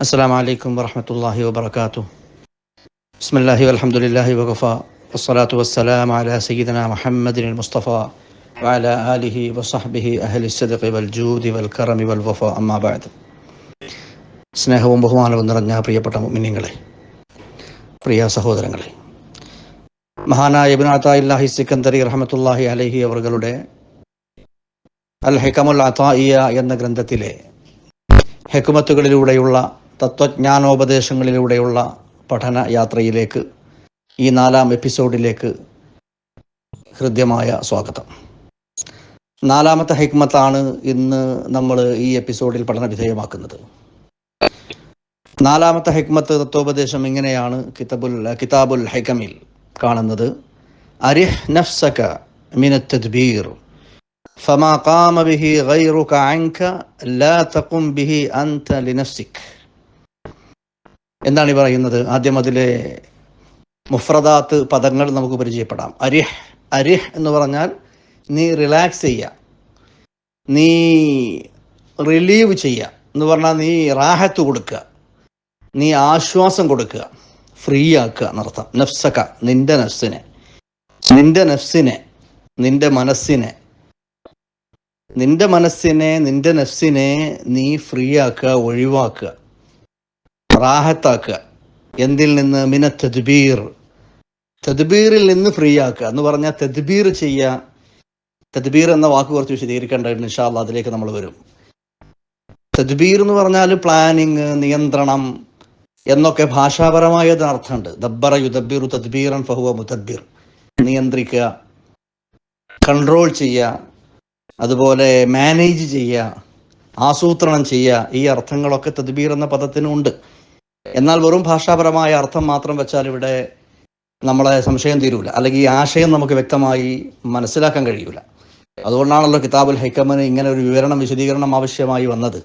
السلام عليكم ورحمة الله وبركاته بسم الله والحمد لله وكفى والصلاة والسلام على سيدنا محمد المصطفى وعلى آله وصحبه أهل الصدق والجود والكرم والوفاء أما بعد സ്നേഹവും ബഹുമാനവും നിറഞ്ഞ പ്രിയപ്പെട്ട മിനിങ്ങളെ പ്രിയ സഹോദരങ്ങളെ മഹാനായ ഇബ്നാത്തായില്ലാഹി സിക്കന്ദരി റഹമത്തുല്ലാഹി അലഹി അവറുകളുടെ അൽ ഹെക്കമുൽ അതായിയ എന്ന ഗ്രന്ഥത്തിലെ ഹെക്കുമത്തുകളിലൂടെയുള്ള തത്വജ്ഞാനോപദേശങ്ങളിലൂടെയുള്ള പഠന യാത്രയിലേക്ക് ഈ നാലാം എപ്പിസോഡിലേക്ക് ഹൃദ്യമായ സ്വാഗതം നാലാമത്തെ ഹെക്മത്താണ് ഇന്ന് നമ്മൾ ഈ എപ്പിസോഡിൽ പഠന വിധേയമാക്കുന്നത് നാലാമത്തെ ഹെക്മത്ത് തത്വോപദേശം ഇങ്ങനെയാണ് കിതാബുൽ കിതാബുൽ ഹെക്കമിൽ കാണുന്നത് അരിഹ് നഫ്സക മിന തദ്ബീർ فما قام به غيرك عنك لا تقم به أنت لنفسك എന്താണ് ഈ പറയുന്നത്? ആദ്യം അതിലെ മുഫ്രദാത്ത് പദങ്ങൾ നമുക്ക് പരിചയപ്പെടാം. അരിഹ് അരിഹ് എന്ന് പറഞ്ഞാൽ നീ റിലാക്സ് ചെയ്യുക. നീ റിലീവ് ചെയ്യുക. എന്ന് പറഞ്ഞാൽ നീ റാഹത്ത് കൊടുക്കുക. നീ ആശ്വാസം കൊടുക്കുക. ഫ്രീ ആക്കുക എന്നർത്ഥം. നഫ്സക്ക നിന്റെ നഫ്സിനെ. നിന്റെ നഫ്സിനെ നിന്റെ മനസ്സിനെ. നിന്റെ മനസ്സിനെ നിന്റെ നഫ്സിനെ നീ ഫ്രീ ആക്കുക ഒഴിവാക്കുക. റാഹത്താക്കുക. എന്തിൽ നിന്ന്? മിന തദ്ബീർ. തദ്ബീറിൽ നിന്ന് ഫ്രീ ആക്കുക. എന്ന് പറഞ്ഞാൽ തദ്ബീർ ചെയ്യുക. തദ്ബീർ എന്ന വാക്ക് കുറച്ച് ഇൻഷാ ഇൻഷാല്ല അതിലേക്ക് നമ്മൾ വരും. തദ്ബീർ എന്ന് പറഞ്ഞാൽ പ്ലാനിങ് നിയന്ത്രണം എന്നൊക്കെ ഭാഷാപരമായ അർത്ഥമുണ്ട് ദബ്ബറ യുദബീർ തദ്ബീറൻ ഫഹുവ മുതദ്ബീർ നിയന്ത്രിക്കുക കൺട്രോൾ ചെയ്യുക അതുപോലെ മാനേജ് ചെയ്യുക ആസൂത്രണം ചെയ്യുക. ഈ അർത്ഥങ്ങളൊക്കെ തദ്ബീർ എന്ന പദത്തിനുണ്ട് എന്നാൽ വെറും ഭാഷാപരമായ അർത്ഥം മാത്രം വെച്ചാൽ ഇവിടെ നമ്മളെ സംശയം തീരൂല. അല്ലെങ്കിൽ ആശയം നമുക്ക് വ്യക്തമായി മനസ്സിലാക്കാൻ കഴിയൂല. അതുകൊണ്ടാണല്ലോ കിതാബുൽ ഹൈക്കമിന് ഇങ്ങനെ ഒരു വിവരണം വിശദീകരണം ആവശ്യമായി വന്നത്.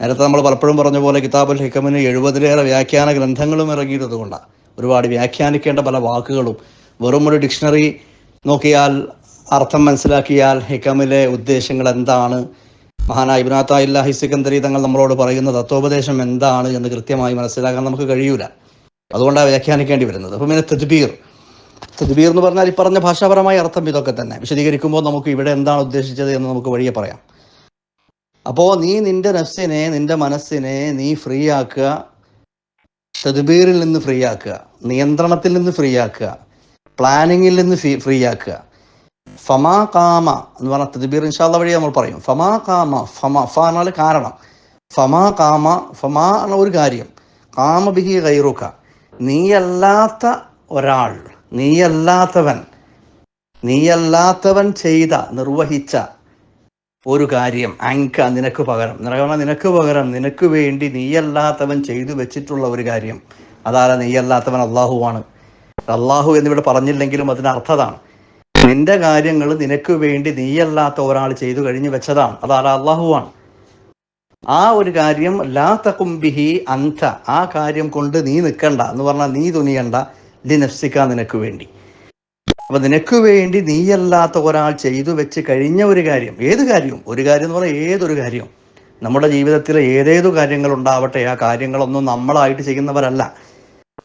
നേരത്തെ നമ്മൾ പലപ്പോഴും പറഞ്ഞ പോലെ കിതാബുൽ ഹൈക്കമിന് എഴുപതിലേറെ വ്യാഖ്യാന ഗ്രന്ഥങ്ങളും ഇറങ്ങിയിട്ടത് കൊണ്ടാണ്. ഒരുപാട് വ്യാഖ്യാനിക്കേണ്ട പല വാക്കുകളും. വെറും ഒരു ഡിക്ഷണറി നോക്കിയാൽ അർത്ഥം മനസ്സിലാക്കിയാൽ ഹിക്കമിലെ ഉദ്ദേശങ്ങൾ എന്താണ്? മഹാനായ ഇബ്നാത്തായില്ലാഹി സിക്കന്ദരി തങ്ങൾ നമ്മളോട് പറയുന്ന തത്വോപദേശം എന്താണ് എന്ന് കൃത്യമായി മനസ്സിലാക്കാൻ നമുക്ക് കഴിയൂല. അതുകൊണ്ടാണ് വ്യാഖ്യാനിക്കേണ്ടി വരുന്നത്. അപ്പം പിന്നെ തദ്ബീർ. തദ്ബീർ എന്ന് പറഞ്ഞാൽ ഈ പറഞ്ഞ ഭാഷാപരമായ അർത്ഥം ഇതൊക്കെ തന്നെ. വിശദീകരിക്കുമ്പോൾ നമുക്ക് ഇവിടെ എന്താണ് ഉദ്ദേശിച്ചത് എന്ന് നമുക്ക് വഴിയെ പറയാം. അപ്പോൾ നീ നിന്റെ നഫ്സിനെ നിന്റെ മനസ്സിനെ നീ ഫ്രീ ആക്കുക തദ്ബീറിൽ നിന്ന് ഫ്രീ ആക്കുക നിയന്ത്രണത്തിൽ നിന്ന് ഫ്രീ ആക്കുക പ്ലാനിങ്ങിൽ നിന്ന് ഫ്രീ ആക്കുക ഫമാ കാമ എന്ന് പറഞ്ഞ തദ്ബീർ ഇൻഷാല്ല വഴി നമ്മൾ പറയും. ഫമാ കാമ ഫമ ഫ എന്നാൽ കാരണം. ഫമാ കാമ ഫമാ എന്ന ഒരു കാര്യം. കാമ ബിഹി കൈറുക്ക നീയല്ലാത്ത ഒരാൾ നീയല്ലാത്തവൻ നീയല്ലാത്തവൻ ചെയ്ത നിർവഹിച്ച ഒരു കാര്യം അങ്ക നിനക്ക് പകരം. നിനക്ക് നിനക്ക് പകരം നിനക്ക് വേണ്ടി നീയല്ലാത്തവൻ ചെയ്തു വെച്ചിട്ടുള്ള ഒരു കാര്യം. അതാല നീയല്ലാത്തവൻ? അള്ളാഹുവാണ് അള്ളാഹു എന്നിവിടെ പറഞ്ഞില്ലെങ്കിലും അതിന് അർത്ഥതാണ്. നിന്റെ കാര്യങ്ങൾ നിനക്ക് വേണ്ടി നീയല്ലാത്ത ഒരാൾ ചെയ്തു കഴിഞ്ഞു വെച്ചതാണ്. അതാല അള്ളാഹുവാണ്. ആ ഒരു കാര്യം ലാ തകുംബിഹി അന്ത. ആ കാര്യം കൊണ്ട് നീ നിൽക്കണ്ട എന്ന് പറഞ്ഞാൽ നീ തുനിയണ്ട. ലി നഫ്സിക്ക നിനക്ക് വേണ്ടി. അപ്പൊ നിനക്ക് വേണ്ടി നീയല്ലാത്ത ഒരാൾ ചെയ്തു വെച്ച് കഴിഞ്ഞ ഒരു കാര്യം. ഏത് കാര്യവും? ഒരു കാര്യം എന്ന് പറഞ്ഞാൽ ഏതൊരു കാര്യവും. നമ്മുടെ ജീവിതത്തിൽ ഏതേതു കാര്യങ്ങൾ ഉണ്ടാവട്ടെ ആ കാര്യങ്ങളൊന്നും നമ്മളായിട്ട് ചെയ്യുന്നവരല്ല.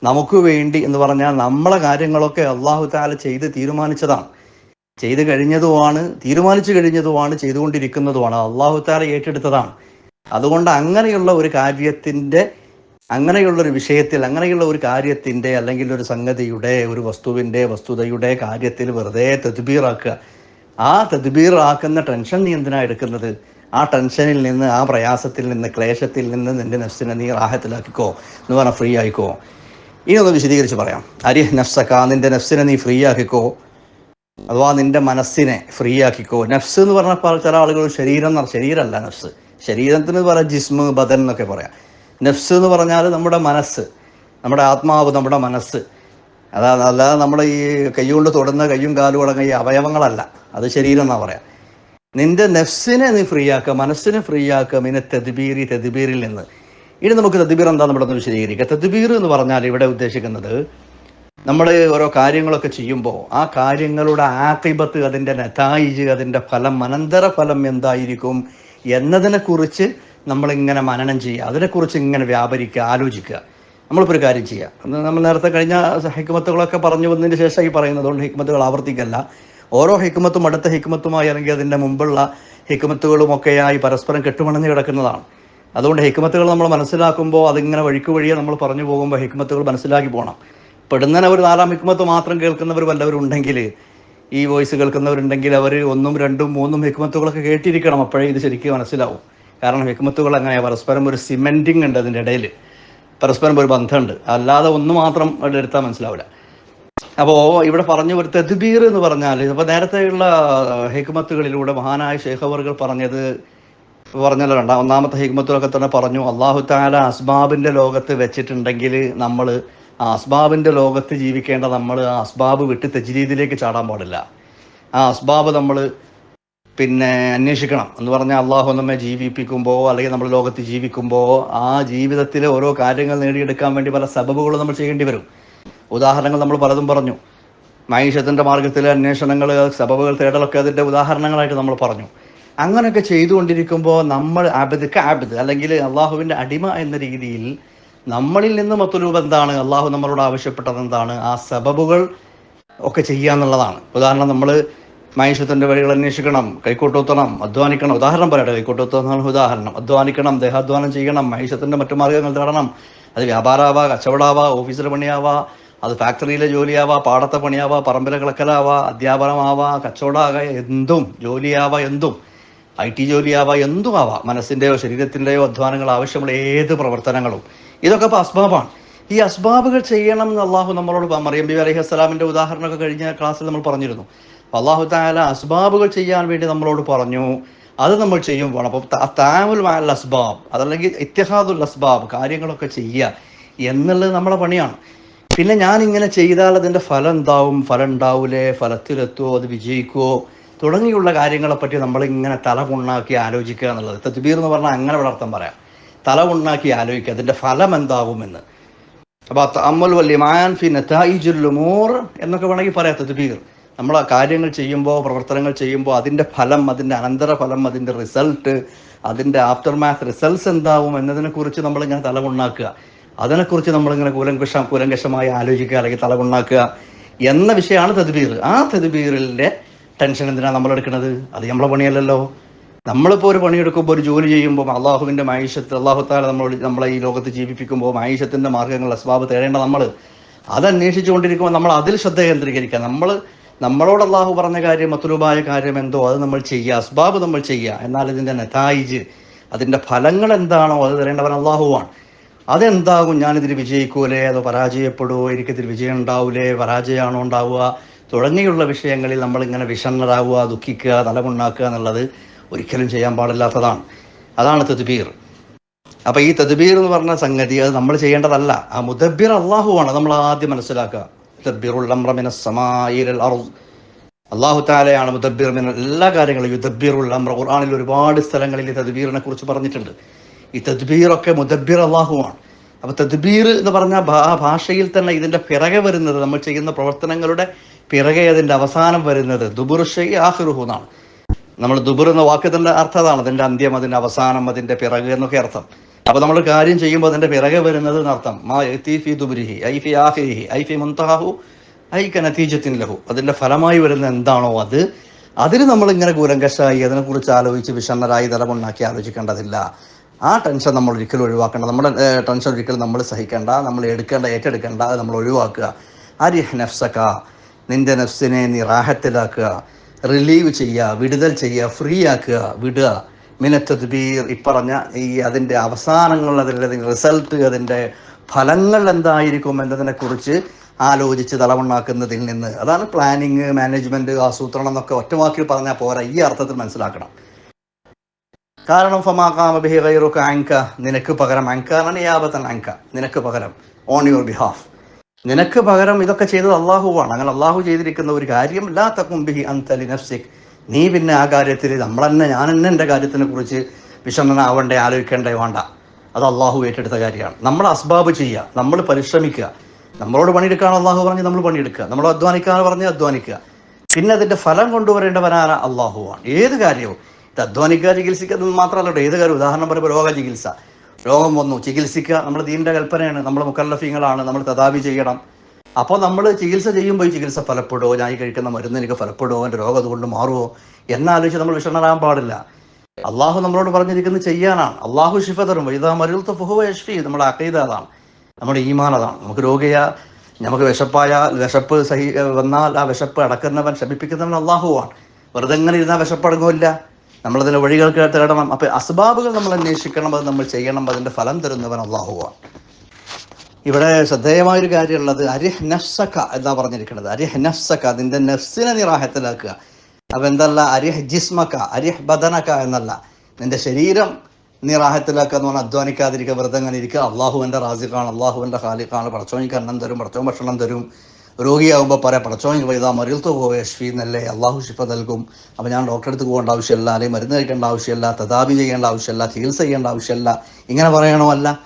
നമുക്ക് വേണ്ടി എന്ന് പറഞ്ഞാൽ നമ്മളെ കാര്യങ്ങളൊക്കെ അള്ളാഹു താല ചെയ്ത് തീരുമാനിച്ചതാണ്. ചെയ്തു കഴിഞ്ഞതുമാണ് തീരുമാനിച്ചു കഴിഞ്ഞതുമാണ് ചെയ്തുകൊണ്ടിരിക്കുന്നതുമാണ്. അള്ളാഹു താല ഏറ്റെടുത്തതാണ്. അതുകൊണ്ട് അങ്ങനെയുള്ള ഒരു കാര്യത്തിന്റെ അങ്ങനെയുള്ള ഒരു വിഷയത്തിൽ അങ്ങനെയുള്ള ഒരു കാര്യത്തിന്റെ അല്ലെങ്കിൽ ഒരു സംഗതിയുടെ ഒരു വസ്തുവിന്റെ വസ്തുതയുടെ കാര്യത്തിൽ വെറുതെ തദ്ബീറാക്കുക. ആ തദ്ബീറാക്കുന്ന ടെൻഷൻ നീ എന്തിനാ എടുക്കുന്നത്? ആ ടെൻഷനിൽ നിന്ന് ആ പ്രയാസത്തിൽ നിന്ന് ക്ലേശത്തിൽ നിന്ന് നിന്റെ നഫ്സിനെ നീ റാഹത്തിലാക്കിക്കോ എന്ന് പറഞ്ഞാൽ ഫ്രീ ആയിക്കോ? ഇനി ഒന്ന് വിശദീകരിച്ച് പറയാം. അരി നഫ്സക്ക നിന്റെ നഫ്സിനെ നീ ഫ്രീ ആക്കിക്കോ. അഥവാ നിന്റെ മനസ്സിനെ ഫ്രീ ആക്കിക്കോ നഫ്സ് എന്ന് പറഞ്ഞപ്പോൾ ചില ആളുകൾ ശരീരം എന്ന് ശരീരമല്ല നഫ്സ്. ശരീരത്തിന് പറയാം ജിസ്മ് ബദൻ എന്നൊക്കെ പറയാം. നഫ്സ് എന്ന് പറഞ്ഞാൽ നമ്മുടെ മനസ്സ് നമ്മുടെ ആത്മാവ് നമ്മുടെ മനസ്സ്. അതാ അല്ലാതെ നമ്മുടെ ഈ കൈകൊണ്ട് തൊടുന്ന കയ്യും കാലും അടങ്ങിയ അവയവങ്ങളല്ല. അത് ശരീരം എന്നാ പറയാം. നിന്റെ നെഫ്സിനെ നീ ഫ്രീ ആക്കുക മനസ്സിനെ ഫ്രീ ആക്കുക മിനെ തെദ്ബീരി തെദ്ബീറിൽ നിന്ന്. ഇനി നമുക്ക് തദ്ബീർ എന്താണെന്ന് ഇവിടെ ഒന്ന് വിശദീകരിക്കുക തദ്ബീർ എന്ന് പറഞ്ഞാൽ ഇവിടെ ഉദ്ദേശിക്കുന്നത് നമ്മൾ ഓരോ കാര്യങ്ങളൊക്കെ ചെയ്യുമ്പോൾ ആ കാര്യങ്ങളുടെ ആക്രിപത്ത് അതിന്റെ നതായിജ് അതിന്റെ ഫലം അനന്തര ഫലം എന്തായിരിക്കും എന്നതിനെക്കുറിച്ച് നമ്മളിങ്ങനെ മനനം ചെയ്യുക. അതിനെക്കുറിച്ച് ഇങ്ങനെ വ്യാപരിക്കുക ആലോചിക്കുക. നമ്മളിപ്പോൾ ഒരു കാര്യം ചെയ്യുക. നമ്മൾ നേരത്തെ കഴിഞ്ഞ ഹിക്മത്തുകളൊക്കെ പറഞ്ഞു വന്നതിന് ശേഷം ഈ പറയുന്നതുകൊണ്ട് ഹിക്മത്തുകൾ ആവർത്തിക്കല്ല. ഓരോ ഹിക്മത്തും അടുത്ത ഹിക്മത്തുമായി അല്ലെങ്കിൽ അതിന്റെ മുമ്പുള്ള ഹിക്മത്തുകളുമൊക്കെയായി പരസ്പരം കെട്ടുമണഞ്ഞ് കിടക്കുന്നതാണ്. അതുകൊണ്ട് ഹിക്മത്തുകൾ നമ്മൾ മനസ്സിലാക്കുമ്പോൾ അതിങ്ങനെ വഴിക്ക് വഴിയെ നമ്മൾ പറഞ്ഞു പോകുമ്പോൾ ഹിക്മത്തുകൾ മനസ്സിലാക്കി പോകണം പെടുന്നതിന് അവർ നാലാം ഹിക്മത്ത് മാത്രം കേൾക്കുന്നവർ വല്ലവരും ഉണ്ടെങ്കിൽ ഈ വോയിസ് കേൾക്കുന്നവരുണ്ടെങ്കിൽ അവർ ഒന്നും രണ്ടും മൂന്നും ഹിക്മത്തുകളൊക്കെ കേട്ടിരിക്കണം. അപ്പോഴേ ഇത് ശരിക്കും മനസ്സിലാവും. കാരണം ഹിക്മത്തുകൾ അങ്ങനെ പരസ്പരം ഒരു സിമെന്റിങ് ഉണ്ട് അതിന്റെ ഇടയിൽ. പരസ്പരം ഒരു ബന്ധമുണ്ട്. അല്ലാതെ ഒന്ന് മാത്രം എടുത്താൽ മനസ്സിലാവില്ല. അപ്പോൾ ഇവിടെ പറഞ്ഞു ഒരു തെദ്ബീർ എന്ന് പറഞ്ഞാൽ ഇപ്പോൾ നേരത്തെയുള്ള ഹിക്മത്തുകളിലൂടെ മഹാനായ ഷേഖവറുകൾ പറഞ്ഞത് പറഞ്ഞല്ലോ രണ്ടാം ഒന്നാമത്തെ ഹിക്മത്തുകളൊക്കെ തന്നെ പറഞ്ഞു അള്ളാഹു താല അസ്ബാബിന്റെ ലോകത്ത് വെച്ചിട്ടുണ്ടെങ്കിൽ നമ്മൾ ആ അസ്ബാബിന്റെ ലോകത്ത് ജീവിക്കേണ്ട നമ്മൾ ആ അസ്ബാബ് വിട്ട് തെജ്രീദിലേക്ക് ചാടാൻ പാടില്ല. ആ അസ്ബാബ് നമ്മൾ പിന്നെ അന്വേഷിക്കണം എന്ന് പറഞ്ഞാൽ അള്ളാഹു നമ്മെ ജീവിപ്പിക്കുമ്പോൾ അല്ലെങ്കിൽ നമ്മൾ ലോകത്ത് ജീവിക്കുമ്പോൾ ആ ജീവിതത്തിലെ ഓരോ കാര്യങ്ങൾ നേടിയെടുക്കാൻ വേണ്ടി പല സബബുകൾ നമ്മൾ ചെയ്യേണ്ടി വരും. ഉദാഹരണങ്ങൾ നമ്മൾ പലതും പറഞ്ഞു. മൈഷത്തിന്റെ മാർഗത്തിലെ അന്വേഷണങ്ങൾ സബബുകൾ തേടലൊക്കെ അതിന്റെ ഉദാഹരണങ്ങളായിട്ട് നമ്മൾ പറഞ്ഞു. അങ്ങനെയൊക്കെ ചെയ്തുകൊണ്ടിരിക്കുമ്പോൾ നമ്മൾ ആബിദ് ആബിദ് അല്ലെങ്കിൽ അള്ളാഹുവിന്റെ അടിമ എന്ന രീതിയിൽ നമ്മളിൽ നിന്ന് മറ്റൊരു എന്താണ്? അള്ളാഹു നമ്മളോട് ആവശ്യപ്പെട്ടത് എന്താണ്? ആ സബബുകൾ ഒക്കെ ചെയ്യുക എന്നുള്ളതാണ്. ഉദാഹരണം നമ്മൾ മനുഷ്യത്തിന്റെ വഴികൾ അന്വേഷിക്കണം കൈക്കോട്ടൂത്തണം അധ്വാനിക്കണം. ഉദാഹരണം പറയട്ടെ കൈക്കോട്ടുത്തണം ഉദാഹരണം. അധ്വാനിക്കണം ദേഹാധ്വാനം ചെയ്യണം മനുഷ്യത്തിന്റെ മറ്റു മാർഗങ്ങൾ തേടണം. അത് വ്യാപാരമാവാ കച്ചവടമാവാ ഓഫീസിലെ പണിയാവാ അത് ഫാക്ടറിയിലെ ജോലിയാവാ പാടത്തെ പണിയാവാ പറമ്പിലെ കിളക്കലാവാ അധ്യാപനമാവാ കച്ചവടമാകാ എന്തും ജോലിയാവാ എന്തും ഐ ടി ജോലിയാവാ എന്തും ആവാം. മനസ്സിന്റെയോ ശരീരത്തിന്റെയോ അധ്വാനങ്ങൾ ആവശ്യമുള്ള ഏത് പ്രവർത്തനങ്ങളും. ഇതൊക്കെ ഇപ്പോൾ അസ്ബാബാണ്. ഈ അസ്ബാബുകൾ ചെയ്യണം എന്ന് അള്ളാഹു നമ്മളോട് മറിയം ബി അലൈഹി അസ്സലാമിന്റെ ഉദാഹരണമൊക്കെ കഴിഞ്ഞ ക്ലാസ്സിൽ നമ്മൾ പറഞ്ഞിരുന്നു. അപ്പോൾ അള്ളാഹു താല അസ്ബാബുകൾ ചെയ്യാൻ വേണ്ടി നമ്മളോട് പറഞ്ഞു. അത് നമ്മൾ ചെയ്യുമ്പോൾ അപ്പോൾ താമുൽ മാൽ അസ്ബാബ് അതല്ലെങ്കിൽ ഇത്തിഹാദുൽ അസ്ബാബ് കാര്യങ്ങളൊക്കെ ചെയ്യുക എന്നുള്ളത് നമ്മളെ പണിയാണ്. പിന്നെ ഞാൻ ഇങ്ങനെ ചെയ്താൽ അതിന്റെ ഫലം എന്താവും? ഫലം ഉണ്ടാവൂലേ? ഫലത്തിലെത്തുമോ അത് വിജയിക്കുമോ തുടങ്ങിയുള്ള കാര്യങ്ങളെപ്പറ്റി നമ്മളിങ്ങനെ തല പുണ്ണാക്കി ആലോചിക്കുക എന്നുള്ളത്. തജ്ബീർ എന്ന് പറഞ്ഞാൽ അങ്ങനെ വളർത്താൻ പറയാം. തല ഉണ്ടാക്കി ആലോചിക്കുക. അതിന്റെ ഫലം എന്താകുമെന്ന്. അപ്പോൾ അമ്മൽ വല്യമാൻ ഫി നത്തായിജുല്ലുമൂർ എന്നൊക്കെ വേണമെങ്കിൽ പറയാം തദ്ബീർ. നമ്മൾ കാര്യങ്ങൾ ചെയ്യുമ്പോൾ പ്രവർത്തനങ്ങൾ ചെയ്യുമ്പോൾ അതിന്റെ ഫലം അതിന്റെ അനന്തരഫലം അതിന്റെ റിസൾട്ട് അതിന്റെ ആഫ്റ്റർ മാത്ത് റിസൾട്ട്സ് എന്താവും എന്നതിനെക്കുറിച്ച് നമ്മളിങ്ങനെ തലമുണ്ണാക്കുക അതിനെക്കുറിച്ച് നമ്മളിങ്ങനെ കൂലങ്കഷ കൂലങ്കഷമായി ആലോചിക്കുക അല്ലെങ്കിൽ തലമുണ്ണാക്കുക എന്ന വിഷയമാണ് തദ്ബീർ. ആ തദ്ബീറിന്റെ ടെൻഷൻ എന്തിനാണ് നമ്മൾ എടുക്കുന്നത് അത് നമ്മളെ പണിയല്ലല്ലോ. നമ്മളിപ്പോൾ ഒരു പണിയെടുക്കുമ്പോൾ ഒരു ജോലി ചെയ്യുമ്പോൾ അള്ളാഹുവിന്റെ മായിഷത്ത് അള്ളാഹുത്താല നമ്മൾ നമ്മളെ ഈ ലോകത്ത് ജീവിപ്പിക്കുമ്പോൾ മായിഷത്തിന്റെ മാർഗങ്ങൾ അസ്ബാബ് തേടേണ്ട നമ്മൾ അത് അന്വേഷിച്ചുകൊണ്ടിരിക്കുമ്പോൾ നമ്മൾ അതിൽ ശ്രദ്ധ കേന്ദ്രീകരിക്കുക. നമ്മൾ നമ്മളോട് അള്ളാഹു പറഞ്ഞ കാര്യം മത്തുലുബായ കാര്യം എന്തോ അത് നമ്മൾ ചെയ്യുക അസ്ബാബ് നമ്മൾ ചെയ്യുക. എന്നാൽ ഇതിന്റെ നെതായിജ് അതിന്റെ ഫലങ്ങൾ എന്താണോ അത് തരേണ്ടവൻ അള്ളാഹുവാണ്. അതെന്താകും? ഞാനിതിൽ വിജയിക്കൂലേ? അതോ പരാജയപ്പെടുമോ എനിക്കിതിൽ വിജയം ഉണ്ടാവൂലേ? പരാജയമാണോ ഉണ്ടാവുക? തുടങ്ങിയുള്ള വിഷയങ്ങളിൽ നമ്മളിങ്ങനെ വിഷണ്ണരാകുക ദുഃഖിക്കുക തലമുണ്ടാക്കുക എന്നുള്ളത് ഒരിക്കലും ചെയ്യാൻ പാടില്ലാത്തതാണ്. അതാണ് തദ്ബീർ. അപ്പൊ ഈ തദ്ബീർ എന്ന് പറഞ്ഞ സംഗതി അത് നമ്മൾ ചെയ്യേണ്ടതല്ല. ആ മുദബിർ അള്ളാഹുവാണ് നമ്മൾ ആദ്യം മനസ്സിലാക്കുക. തദ്ബീറുൽ അള്ളാഹു താലയാണ് മുദബിർ മിന എല്ലാ കാര്യങ്ങളും. യുദബിറുൽ അമ്ര ഖുർആനിൽ ഒരുപാട് സ്ഥലങ്ങളിൽ ഈ തദ്ബീറിനെ കുറിച്ച് പറഞ്ഞിട്ടുണ്ട്. ഈ തദ്ബീറൊക്കെ മുദബിർ അള്ളാഹുവാണ് അപ്പൊ തദ്ബീർ എന്ന് പറഞ്ഞ ആ ഭാഷയിൽ തന്നെ ഇതിന്റെ പിറകെ വരുന്നത് നമ്മൾ ചെയ്യുന്ന പ്രവർത്തനങ്ങളുടെ പിറകെ അതിന്റെ അവസാനം വരുന്നത് ദുബുർഷൈ ആഹ്റുഹു എന്നാണ്. നമ്മൾ ദുബർ എന്ന വാക്കത്തിന്റെ അർത്ഥം അതാണ്. അതിന്റെ അന്ത്യം അതിന്റെ അവസാനം അതിന്റെ പിറക് എന്നൊക്കെ അർത്ഥം. അപ്പോൾ നമ്മൾ കാര്യം ചെയ്യുമ്പോൾ അതിന്റെ പിറകെ വരുന്നത് എന്നർത്ഥം മാ എത്തി ഫി ദുബുരിഹി ഐ ഫി ആഖിരിഹി ഐ ഫി മുൻതാഹു ഐ കനതീജത്തിൻ ലഹു. അതിന്റെ ഫലമായി വരുന്ന എന്താണോ അത് അതിന് നമ്മൾ ഇങ്ങനെ കൂലങ്കശായി അതിനെക്കുറിച്ച് ആലോചിച്ച് വിഷണ്ണരായി തലമുണ്ടാക്കി ആലോചിക്കേണ്ടതില്ല. ആ ടെൻഷൻ നമ്മൾ ഒരിക്കലും ഒഴിവാക്കേണ്ട. നമ്മുടെ ടെൻഷൻ ഒരിക്കലും നമ്മൾ സഹിക്കേണ്ട. നമ്മൾ എടുക്കേണ്ട ഏറ്റെടുക്കേണ്ട അത് നമ്മൾ ഒഴിവാക്കുക. അരിഹ് നഫ്സക നിന്റെ നഫ്സിനെ നീ റാഹത്തിലാക്കുക. റിലീവ് ചെയ്യുക വിടുതൽ ചെയ്യുക ഫ്രീ ആക്കുക വിടുക. മിനത്തദ്ബീർ ഇപ്പറഞ്ഞ ഈ അതിന്റെ അവസാനങ്ങൾ അതിന്റെ റിസൾട്ട് അതിന്റെ ഫലങ്ങൾ എന്തായിരിക്കും എന്നതിനെക്കുറിച്ച് ആലോചിച്ച് തലമുണ്ടാക്കുന്നതിൽ നിന്ന്. അതാണ് പ്ലാനിങ് മാനേജ്മെന്റ് ആസൂത്രണം എന്നൊക്കെ ഒറ്റവാക്കിൽ പറഞ്ഞാൽ പോരാ. ഈ അർത്ഥത്തിൽ മനസ്സിലാക്കണം. കാരണം ഫമാകാമ ബിഹി ഗൈറുക അൻക. നിനക്ക് പകരം അൻകാന നിയാബത്തൻ ആങ്ക നിനക്ക് പകരം ഓൺ യുവർ ബിഹാഫ് നിനക്ക് പകരം ഇതൊക്കെ ചെയ്തത് അള്ളാഹുവാണ്. അങ്ങനെ അള്ളാഹു ചെയ്തിരിക്കുന്ന ഒരു കാര്യം ലാ തക്കും അന്തലി നഫ്സിക്. നീ പിന്നെ ആ കാര്യത്തിൽ നമ്മൾ തന്നെ ഞാൻ തന്നെ എന്റെ കാര്യത്തിനെ കുറിച്ച് വിഷമനാവണ്ടേ ആലോചിക്കേണ്ടേ വേണ്ട. അത് അള്ളാഹു ഏറ്റെടുത്ത കാര്യമാണ്. നമ്മൾ അസ്ബാബ് ചെയ്യുക. നമ്മൾ പരിശ്രമിക്കുക. നമ്മളോട് പണിയെടുക്കാൻ അള്ളാഹു പറഞ്ഞ് നമ്മൾ പണിയെടുക്കുക. നമ്മൾ അധ്വാനിക്കാൻ പറഞ്ഞ് അധ്വാനിക്കുക. പിന്നെ അതിന്റെ ഫലം കൊണ്ടുവരേണ്ടവനാണ് അള്ളാഹുവാണ്. ഏത് കാര്യവും. ഇത് അധ്വാനിക്കുക ചികിത്സിക്കുന്നത് മാത്രമല്ല ഏത് കാര്യം ഉദാഹരണം പറയുമ്പോൾ രോഗ ചികിത്സ. രോഗം വന്നു. ചികിത്സിക്കുക. നമ്മൾ ദീന്റെ കൽപ്പനയാണ്. നമ്മൾ മുക്കല്ലഫീങ്ങളാണ് നമ്മൾ തദാവി ചെയ്യണം. അപ്പോൾ നമ്മൾ ചികിത്സ ചെയ്യുമ്പോൾ ഈ ചികിത്സ ഫലപ്പെടുമോ ഞാൻ ഈ കഴിക്കുന്ന മരുന്ന് എനിക്ക് ഫലപ്പെടുമോ എന്റെ രോഗം അതുകൊണ്ട് മാറുമോ എന്നാലോചിച്ച് നമ്മൾ വിഷണരാൻ പാടില്ല. അള്ളാഹു നമ്മളോട് പറഞ്ഞിരിക്കുന്നത് ചെയ്യാനാണ്. അള്ളാഹു ഷിഫ തരും. ഇതാ മരുത്ത ഫുഹുവ നമ്മുടെ അക്കൈത അതാണ്. നമ്മുടെ ഈമാൻ അതാണ്. നമുക്ക് രോഗിയ നമുക്ക് വിശപ്പായ വിശപ്പ് സഹി വന്നാൽ ആ വിശപ്പ് അടക്കുന്നവൻ ശമിപ്പിക്കുന്നവൻ അള്ളാഹുവാണ്. വെറുതെ എങ്ങനെ ഇരുന്നാൽ വിശപ്പടങ്ങില്ല നമ്മളതിന്റെ വഴികൾക്ക് തേടണം അപ്പോൾ അസ്ബാബുകൾ നമ്മൾ അന്വേഷിക്കണം അത് നമ്മൾ ചെയ്യണം അതിന്റെ ഫലം തരുന്നവൻ അള്ളാഹുവാണ് ഇവിടെ ശ്രദ്ധേയമായൊരു കാര്യമുള്ളത് അരിഹ് നഫ്സക്ക എന്താ പറഞ്ഞിരിക്കുന്നത്. അരിഹ് നഫ്സക്ക അതിന്റെ നഫ്സിനെ നിറാഹത്തിലാക്കുക അപ്പം എന്തല്ല? അരിഹ് ജിസ്മക്ക അരിഹ് ബദനക്ക എന്നല്ല. നിന്റെ ശരീരം നിറാഹത്തിലാക്കുക എന്ന് പറഞ്ഞാൽ അധ്വാനിക്കാതിരിക്കുക വെറുതെ അങ്ങനെ ഇരിക്കുക. അള്ളാഹുവിന്റെ റാസിഖാണ് അള്ളാഹുവിന്റെ ഖാലിഖാണ്. പടച്ചോനിക്ക് അന്നം തരും പടച്ചോൻ ഭക്ഷണം തരും. രോഗിയാകുമ്പോൾ പറയാം പടച്ചോനിക്ക് വൈതാ മരുത്തു പോയ യഷ്ഫി എന്നല്ലേ അള്ളാഹു ശിഫ നൽകും. അപ്പോൾ ഞാൻ ഡോക്ടറെ അടുത്ത് പോകേണ്ട ആവശ്യമില്ല അല്ലെങ്കിൽ മരുന്ന് കഴിക്കേണ്ട ആവശ്യമില്ല തദാബി ചെയ്യേണ്ട ആവശ്യമില്ല ചികിത്സ ചെയ്യേണ്ട ആവശ്യമില്ല. ഇങ്ങനെ പറയണമല്ല